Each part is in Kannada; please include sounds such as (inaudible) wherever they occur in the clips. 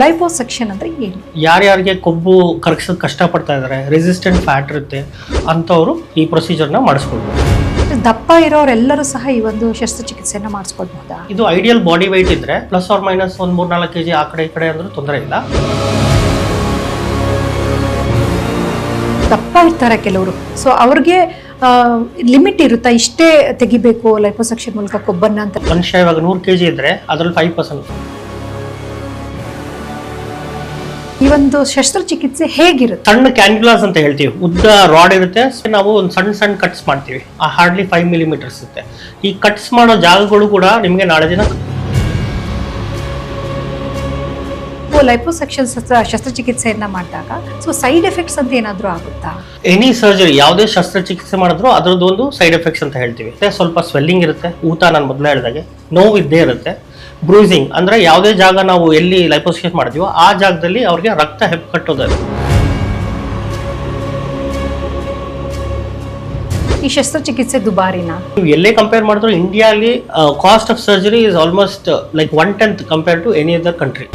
ಲೈಪೋಸೆಕ್ಷನ್ ಅಂದ್ರೆ ಏನು? ಯಾರ್ಯಾರಿಗೆ ಕೊಬ್ಬು ಕರಗಿಸೋದು ಕಷ್ಟಪಡ್ತಾ ಇದ್ದಾರೆ ರೆಸಿಸ್ಟೆಂಟ್ ಫ್ಯಾಟ್ ಇರುತ್ತೆ ಅಂಥವ್ರು ಈ ಪ್ರೊಸೀಜರ್ನ ಮಾಡಿಸ್ಕೊಳ್ಬೋದು. ದಪ್ಪ ಇರೋರೆಲ್ಲರೂ ಸಹ ಈ ಒಂದು ಶಸ್ತ್ರಚಿಕಿತ್ಸೆಯನ್ನ ಮಾಡಿಸ್ಕೊಳ್ಬಹುದಾ? ಇದು ಐಡಿಯಲ್ ಬಾಡಿ ವೈಟ್ ಇದ್ರೆ ಪ್ಲಸ್ ಆರ್ ಮೈನಸ್ ಒಂದು ಮೂರ್ ನಾಲ್ಕು ಕೆಜಿ ಆ ಕಡೆ ಈ ಕಡೆ ಅಂದ್ರೂ ತೊಂದರೆ ಇಲ್ಲ. ದಪ್ಪ ಇರ್ತಾರೆ ಕೆಲವರು. ಸೊ ಅವ್ರಿಗೆ ಲಿಮಿಟ್ ಇರುತ್ತಾ? ಇಷ್ಟೇ ತೆಗಿಬೇಕು ಲೈಪೋಸೆಕ್ಷನ್ ಮೂಲಕ ಕೊಬ್ಬನ್ನ ಅಂತ? ಮನುಷ್ಯ ಇವಾಗ ನೂರು ಕೆಜಿ ಇದ್ರೆ ಅದ್ರಲ್ಲಿ ಫೈವ್ ಪರ್ಸೆಂಟ್ ಈ ಒಂದು ಶಸ್ತ್ರಚಿಕಿತ್ಸೆ ಹೇಗಿರುತ್ತೆ? ಸಣ್ಣ ಕ್ಯಾನ್ಯುಲಾಸ್ ಅಂತ ಹೇಳ್ತೀವಿ. ಉದ್ದ ರಾಡ್ ಇರುತ್ತೆ. ನಾವು ಒಂದು ಸಣ್ಣ ಸಣ್ಣ ಕಟ್ಸ್ ಮಾಡ್ತೀವಿ. ಆ ಹಾರ್ಡ್ಲಿ ಫೈವ್ ಮಿಲಿಮೀಟರ್ಸ್ ಇರುತ್ತೆ. ಈ ಕಟ್ಸ್ ಮಾಡೋ ಜಾಗಗಳು ಕೂಡ ನಿಮಗೆ ನಾಳೆ ದಿನ ಲೈಪೋಸೆಕ್ಷನ್ ಶಸ್ತ್ರಚಿಕಿತ್ಸೆಯನ್ನ ಮಾಡಿದಾಗ ಸೊ ಸೈಡ್ ಎಫೆಕ್ಟ್ಸ್ ಅಂತ ಏನಾದರೂ ಆಗುತ್ತಾ? ಎನಿ ಸರ್ಜರಿ ಯಾವುದೇ ಶಸ್ತ್ರಚಿಕಿತ್ಸೆ ಮಾಡಿದ್ರು ಅದರದ್ದು ಒಂದು ಸೈಡ್ ಎಫೆಕ್ಟ್ಸ್ ಅಂತ ಹೇಳ್ತೀವಿ. ಸ್ವಲ್ಪ ಸ್ವೆಲ್ಲಿಂಗ್ ಇರುತ್ತೆ. ಊತ ನಾನು ಮೊದಲೇ ಹೇಳಿದಾಗೆ. ನೋವು ಇದ್ದೇ ಇರುತ್ತೆ. ಬ್ರೂಸಿಂಗ್ ಅಂದ್ರೆ ಯಾವುದೇ ಜಾಗ ನಾವು ಎಲ್ಲಿ ಲೈಪೋಸಿಕೇಟ್ ಮಾಡ್ತೀವೋ ಆ ಜಾಗದಲ್ಲಿ ಅವ್ರಿಗೆ ರಕ್ತ ಹೆಪ್ಪು ಕಟ್ಟೋದಾಗ ಈ ಶಸ್ತ್ರಚಿಕಿತ್ಸೆ ದುಬಾರಿನ? ನೀವು ಎಲ್ಲೇ ಕಂಪೇರ್ ಮಾಡಿದ್ರು ಇಂಡಿಯಾಲಿ cost of surgery is almost like one tenth compare to any other country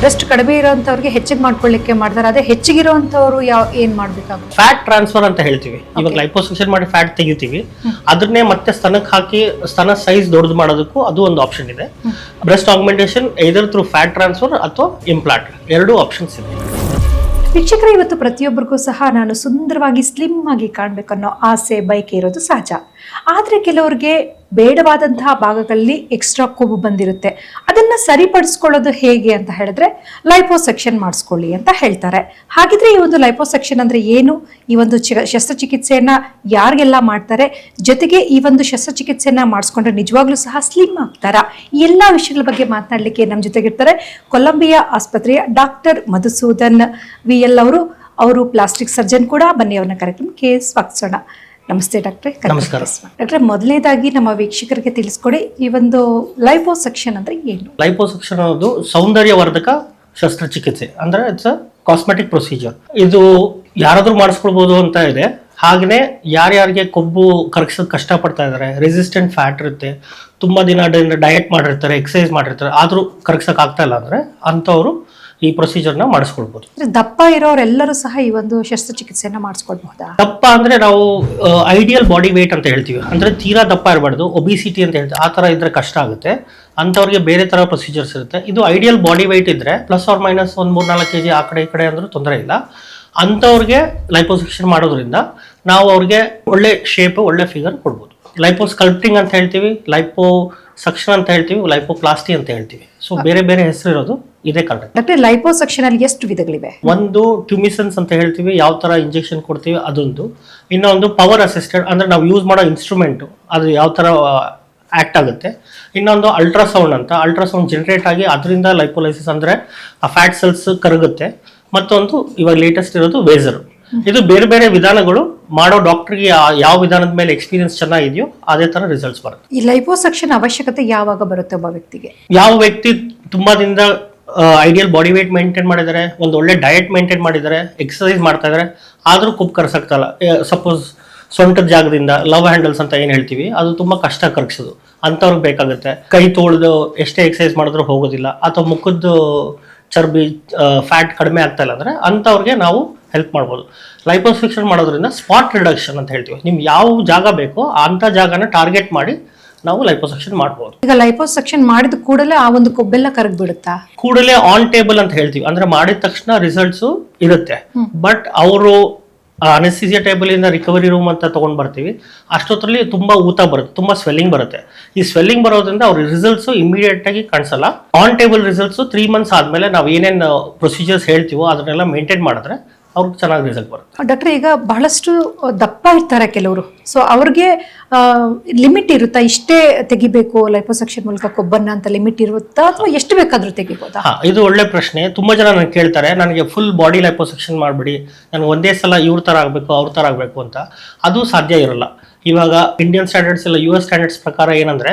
breast ಕಡಿಮೆ ಇರೋಂಥವ್ರಿಗೆ ಹೆಚ್ಚಿಗೆ ಮಾಡ್ಕೊಳ್ಳಿಕ್ಕೆ ಮಾಡ್ತಾರೆ. ಅದೇ ಹೆಚ್ಚಿಗಿರೋಂಥವ್ರು ಯಾವ ಏನು ಮಾಡ್ಬೇಕಾಗುತ್ತೆ? ಫ್ಯಾಟ್ ಟ್ರಾನ್ಸ್ಫರ್ ಅಂತ ಹೇಳ್ತೀವಿ. ಇವಾಗ ಲೈಪೋಸಕ್ಷನ್ ಮಾಡಿ ಫ್ಯಾಟ್ ತೆಗಿತೀವಿ. ಅದನ್ನೇ ಮತ್ತೆ ಸ್ತನಕ್ಕೆ ಹಾಕಿ ಸ್ತನ ಸೈಜ್ ದೊಡ್ಡದು ಮಾಡೋದಕ್ಕೂ ಅದು ಒಂದು ಆಪ್ಷನ್ ಇದೆ. ಬ್ರೆಸ್ಟ್ ಆಗ್ಮೆಂಟೇಷನ್ ಇದರ್ ಥ್ರೂ ಫ್ಯಾಟ್ ಟ್ರಾನ್ಸ್ಫರ್ ಅಥವಾ ಇಂಪ್ಲಾಂಟ್ ಎರಡು ಆಪ್ಷನ್ಸ್ ಇದೆ. ವೀಕ್ಷಕರ ಇವತ್ತು ಪ್ರತಿಯೊಬ್ಬರಿಗೂ ಸಹ ನಾನು ಸುಂದರವಾಗಿ ಸ್ಲಿಮ್ ಆಗಿ ಕಾಣಬೇಕನ್ನೋ ಆಸೆ ಬಯಕೆ ಇರೋದು ಸಹಜ. ಆದರೆ ಕೆಲವರಿಗೆ ಬೇಡವಾದಂತಹ ಭಾಗಗಳಲ್ಲಿ ಎಕ್ಸ್ಟ್ರಾ ಕೊಬ್ಬು ಬಂದಿರುತ್ತೆ. ಅದನ್ನ ಸರಿಪಡಿಸ್ಕೊಳ್ಳೋದು ಹೇಗೆ ಅಂತ ಹೇಳಿದ್ರೆ ಲೈಪೋಸೆಕ್ಷನ್ ಮಾಡಿಸ್ಕೊಳ್ಳಿ ಅಂತ ಹೇಳ್ತಾರೆ. ಹಾಗಿದ್ರೆ ಈ ಒಂದು ಲೈಪೋಸೆಕ್ಷನ್ ಅಂದ್ರೆ ಏನು? ಈ ಒಂದು ಶಸ್ತ್ರಚಿಕಿತ್ಸೆಯನ್ನ ಯಾರಿಗೆಲ್ಲ ಮಾಡ್ತಾರೆ? ಜೊತೆಗೆ ಈ ಒಂದು ಶಸ್ತ್ರಚಿಕಿತ್ಸೆಯನ್ನು ಮಾಡಿಸ್ಕೊಂಡ್ರೆ ನಿಜವಾಗ್ಲೂ ಸಹ ಸ್ಲಿಮ್ ಆಗ್ತಾರಾ? ಈ ಎಲ್ಲ ವಿಷಯಗಳ ಬಗ್ಗೆ ಮಾತನಾಡಲಿಕ್ಕೆ ನಮ್ಮ ಜೊತೆಗಿರ್ತಾರೆ ಕೊಲಂಬಿಯಾ ಆಸ್ಪತ್ರೆಯ ಡಾಕ್ಟರ್ ಮಧುಸೂದನ್ ವಿ ಎಲ್ ಅವರು. ಅವರು ಪ್ಲಾಸ್ಟಿಕ್ ಸರ್ಜನ್ ಕೂಡ. ಬನ್ನಿ ಅವ್ರನ್ನ ಕಾರ್ಯಕ್ರಮಕ್ಕೆ ಸ್ವಾಗತಿಸೋಣ. ನಮಸ್ತೆ ಡಾಕ್ಟ್ರೆ. ನಮಸ್ಕಾರ. ಡಾಕ್ಟ್ರೆ ಮೊದಲನೇದಾಗಿ ನಮ್ಮ ವೀಕ್ಷಕರಿಗೆ ತಿಳಿಸ್ಕೊಡಿ ಈ ಒಂದು ಲೈಪೋಸೆಕ್ಷನ್ ಅಂದ್ರೆ ಏನು? ಲೈಪೋಸೆಕ್ಷನ್ ಅನ್ನೋದು ಸೌಂದರ್ಯವರ್ಧಕ ಶಸ್ತ್ರಚಿಕಿತ್ಸೆ ಅಂದ್ರೆ ಇಟ್ಸ್ ಅ ಕಾಸ್ಮೆಟಿಕ್ ಪ್ರೊಸೀಜರ್ ಇದು ಯಾರಾದ್ರೂ ಮಾಡಿಸ್ಕೊಳ್ಬೋದು ಅಂತ ಇದೆ. ಹಾಗೆಯೇ ಯಾರ್ಯಾರಿಗೆ ಕೊಬ್ಬು ಕರಗಿಸೋದು ಕಷ್ಟಪಡ್ತಾ ಇದ್ದಾರೆ ರೆಸಿಸ್ಟೆಂಟ್ ಫ್ಯಾಟ್ ಇರುತ್ತೆ ತುಂಬಾ ದಿನ ಡಯಟ್ ಮಾಡಿರ್ತಾರೆ ಎಕ್ಸಸೈಸ್ ಮಾಡಿರ್ತಾರೆ ಆದ್ರೂ ಕರಗಿಸಕ್ ಆಗ್ತಾ ಇಲ್ಲ ಅಂದ್ರೆ ಅಂಥವ್ರು ಈ ಪ್ರೊಸೀಜರ್ನ ಮಾಡಿಸ್ಕೊಳ್ಬೋದು. ಅಂದ್ರೆ ದಪ್ಪ ಇರೋರೆಲ್ಲರೂ ಸಹ ಈ ಒಂದು ಶಸ್ತ್ರಚಿಕಿತ್ಸೆಯನ್ನ ಮಾಡಿಸ್ಕೊಳ್ಬಹುದಾ? ದಪ್ಪ ಅಂದ್ರೆ ನಾವು ಐಡಿಯಲ್ ಬಾಡಿ ವೇಟ್ ಅಂತ ಹೇಳ್ತೀವಿ. ಅಂದ್ರೆ ತೀರಾ ದಪ್ಪ ಇರಬಾರ್ದು ಒಬಿಸಿಟಿ ಅಂತ ಹೇಳ್ತೀವಿ. ಆ ತರ ಇದ್ರೆ ಕಷ್ಟ ಆಗುತ್ತೆ. ಅಂಥವ್ರಿಗೆ ಬೇರೆ ತರ ಪ್ರೊಸೀಜರ್ಸ್ ಇರುತ್ತೆ. ಇದು ಐಡಿಯಲ್ ಬಾಡಿ ವೈಟ್ ಇದ್ರೆ ಪ್ಲಸ್ ಆರ್ ಮೈನಸ್ ಒಂದು ಮೂರ್ ನಾಲ್ಕು ಕೆಜಿ ಆ ಕಡೆ ಈ ಕಡೆ ಅಂದ್ರೂ ತೊಂದರೆ ಇಲ್ಲ. ಅಂಥವ್ರಿಗೆ ಲೈಪೋಸೆಕ್ಷನ್ ಮಾಡೋದ್ರಿಂದ ನಾವು ಅವ್ರಿಗೆ ಒಳ್ಳೆ ಶೇಪ್ ಒಳ್ಳೆ ಫಿಗರ್ ಕೊಡ್ಬೋದು. ಲೈಪೋ ಸ್ಕಲ್ಪ್ಟಿಂಗ್ ಅಂತ ಹೇಳ್ತೀವಿ ಲೈಪೋ ಸಕ್ಷನ್ ಅಂತ ಹೇಳ್ತೀವಿ ಲೈಪೋ ಪ್ಲಾಸ್ಟಿ ಅಂತ ಹೇಳ್ತೀವಿ. ಸೊ ಬೇರೆ ಬೇರೆ ಹೆಸರು ಇರೋದು ಇದೇ ಕಾರಣ ಲೈಪೋ ಸಕ್ಷನ್ ಅಲ್ಲಿ ಎಷ್ಟು ವಿಧಗಳಿವೆ? ಒಂದು ಟ್ಯೂಮಿಸನ್ಸ್ ಅಂತ ಹೇಳ್ತೀವಿ ಯಾವ ತರ ಇಂಜೆಕ್ಷನ್ ಕೊಡ್ತೀವಿ ಅದೊಂದು. ಇನ್ನೊಂದು ಪವರ್ ಅಸಿಸ್ಟೆಡ್ ಅಂದ್ರೆ ನಾವು ಯೂಸ್ ಮಾಡೋ ಇನ್ಸ್ಟ್ರೂಮೆಂಟ್ ಅದು ಯಾವ ತರ ಆಕ್ಟ್ ಆಗುತ್ತೆ. ಇನ್ನೊಂದು ಅಲ್ಟ್ರಾಸೌಂಡ್ ಅಂತ ಅಲ್ಟ್ರಾಸೌಂಡ್ ಜನರೇಟ್ ಆಗಿ ಅದರಿಂದ ಲೈಪೋಲೈಸಿಸ್ ಅಂದ್ರೆ ಆ ಫ್ಯಾಟ್ ಸೆಲ್ಸ್ ಕರಗುತ್ತೆ. ಮತ್ತೊಂದು ಇವಾಗ ಲೇಟೆಸ್ಟ್ ಇರೋದು ವೇಸರ್ ಇದು ಬೇರೆ ಬೇರೆ ವಿಧಾನಗಳು ಮಾಡೋ ಡಾಕ್ಟರ್ಗೆ ಯಾವ ವಿಧಾನದ ಮೇಲೆ ಎಕ್ಸ್ಪೀರಿಯನ್ಸ್ ಚೆನ್ನಾಗಿದೆಯೋ ಅದೇ ತರ ರಿಸಲ್ಟ್ಸ್ ಬರುತ್ತೆ. ಈ ಲೈಪೋಸಕ್ಷನ್ ಅವಶ್ಯಕತೆ ಯಾವಾಗ ಬರುತ್ತೆ ಒಬ್ಬ ವ್ಯಕ್ತಿಗೆ? ಯಾವ ವ್ಯಕ್ತಿ ತುಂಬಾ ದಿನದ ಐಡಿಯಲ್ ಬಾಡಿ ವೇಟ್ ಮೇಂಟೈನ್ ಮಾಡಿದ್ದಾರೆ ಒಂದು ಒಳ್ಳೆ ಡಯಟ್ ಮೇಂಟೈನ್ ಮಾಡಿದ್ದಾರೆ ಎಕ್ಸಸೈಸ್ ಮಾಡ್ತಾ ಇದ್ದಾರೆ ಆದರೂ ಕುಪ್ ಕರ್ಸಕ್ತಲ್ಲ ಸಪೋಸ್ ಸೊಂಟದ ಜಾಗದಿಂದ ಲವ್ ಹ್ಯಾಂಡಲ್ಸ್ ಅಂತ ಏನು ಹೇಳ್ತೀವಿ ಅದು ತುಂಬಾ ಕಷ್ಟ ಕರಗಿಸೋದು. ಅಂಥವ್ರಿಗೆ ಬೇಕಾಗುತ್ತೆ. ಕೈ ತೋಳ್ದು ಎಷ್ಟೇ ಎಕ್ಸಸೈಸ್ ಮಾಡಿದ್ರು ಹೋಗೋದಿಲ್ಲ ಅಥವಾ ಮುಖದ್ದು ಚರ್ಬಿ ಫ್ಯಾಟ್ ಕಡಿಮೆ ಆಗ್ತಾ ಇಲ್ಲ ಅಂದರೆ ಅಂಥವ್ರಿಗೆ ನಾವು ಹೆಲ್ಪ್ ಮಾಡ್ಬೋದು. ಲೈಪೋಸ್ಫಿಕ್ಷನ್ ಮಾಡೋದ್ರಿಂದ ಸ್ಪಾಟ್ ರಿಡಕ್ಷನ್ ಅಂತ ಹೇಳ್ತೀವಿ. ನಿಮ್ಗೆ ಯಾವ ಜಾಗ ಬೇಕೋ ಅಂಥ ಜಾಗನ ಟಾರ್ಗೆಟ್ ಮಾಡಿ ನಾವು ಲೈಪೋಸೆಕ್ಷನ್ ಮಾಡ್ಬೋದು. ಈಗ ಲೈಪೋಸೆಕ್ಷನ್ ಮಾಡಿದ ಕೂಡಲೇ ಆ ಒಂದು ಕೊಬ್ಬೆಲ್ಲ ಕರಗ್ ಬಿಡುತ್ತಾ ಕೂಡಲೇ ಆನ್ ಟೇಬಲ್ ಅಂತ ಹೇಳ್ತೀವಿ. ಅಂದ್ರೆ ಮಾಡಿದ ತಕ್ಷಣ ರಿಸಲ್ಟ್ಸ್ ಇರುತ್ತೆ. ಬಟ್ ಅವರು ಅನೆಸಿಸಿಯಾ ಟೇಬಲ್ ಇಂದ ರಿಕವರಿ ರೂಮ್ ಅಂತ ತೊಗೊಂಡು ಬರ್ತೀವಿ. ಅಷ್ಟೊತ್ತರಲ್ಲಿ ತುಂಬಾ ಊತ ಬರುತ್ತೆ, ತುಂಬಾ ಸ್ವೆಲ್ಲಿಂಗ್ ಬರುತ್ತೆ. ಈ ಸ್ವೆಲ್ಲಿಂಗ್ ಬರೋದ್ರಿಂದ ಅವ್ರ ರಿಸಲ್ಟ್ಸ್ ಇಮಿಡಿಯೇಟ್ ಆಗಿ ಕಾಣಿಸಲ್ಲ. On table results three months ಆದ್ಮೇಲೆ ನಾವು ಏನೇನು ಪ್ರೊಸೀಜರ್ಸ್ ಹೇಳ್ತೀವೋ, ಅದನ್ನೆಲ್ಲ ಮೇಂಟೈನ್ ಮಾಡಿದ್ರೆ ಅವ್ರಿಗೆ ಚೆನ್ನಾಗಿ ರಿಸಲ್ಟ್ ಬರುತ್ತೆ. ಡಾಕ್ಟರ್ ಈಗ ಬಹಳಷ್ಟು ದಪ್ಪ ಇರ್ತಾರೆ ಕೆಲವರು. ಸೊ ಅವ್ರಿಗೆ ಲಿಮಿಟ್ ಇರುತ್ತಾ? ಇಷ್ಟೇ ತೆಗಿಬೇಕು ಲೈಪೋಸೆಕ್ಷನ್ ಮೂಲಕ ಕೊಬ್ಬನ್ನ ಅಂತ ಲಿಮಿಟ್ ಇರುತ್ತಾ? ಅಥವಾ ಎಷ್ಟು ಬೇಕಾದ್ರೂ ತೆಗಿಬೋದಾ? ಹಾ ಇದು ಒಳ್ಳೆ ಪ್ರಶ್ನೆ. ತುಂಬಾ ಜನ ನನಗೆ ಕೇಳ್ತಾರೆ ನನಗೆ ಫುಲ್ ಬಾಡಿ ಲೈಪೋಸೆಕ್ಷನ್ ಮಾಡ್ಬಿಡಿ. ನನಗೆ ಒಂದೇ ಸಲ ಇವ್ರ ತರ ಆಗಬೇಕು ಅವ್ರ ತರ ಆಗಬೇಕು ಅಂತ. ಅದು ಸಾಧ್ಯ ಇರಲ್ಲ. ಇವಾಗ ಇಂಡಿಯನ್ ಸ್ಟ್ಯಾಂಡರ್ಡ್ಸ್ ಇಲ್ಲ ಯು ಎಸ್ ಸ್ಟ್ಯಾಂಡರ್ಡ್ಸ್ ಪ್ರಕಾರ ಏನಂದ್ರೆ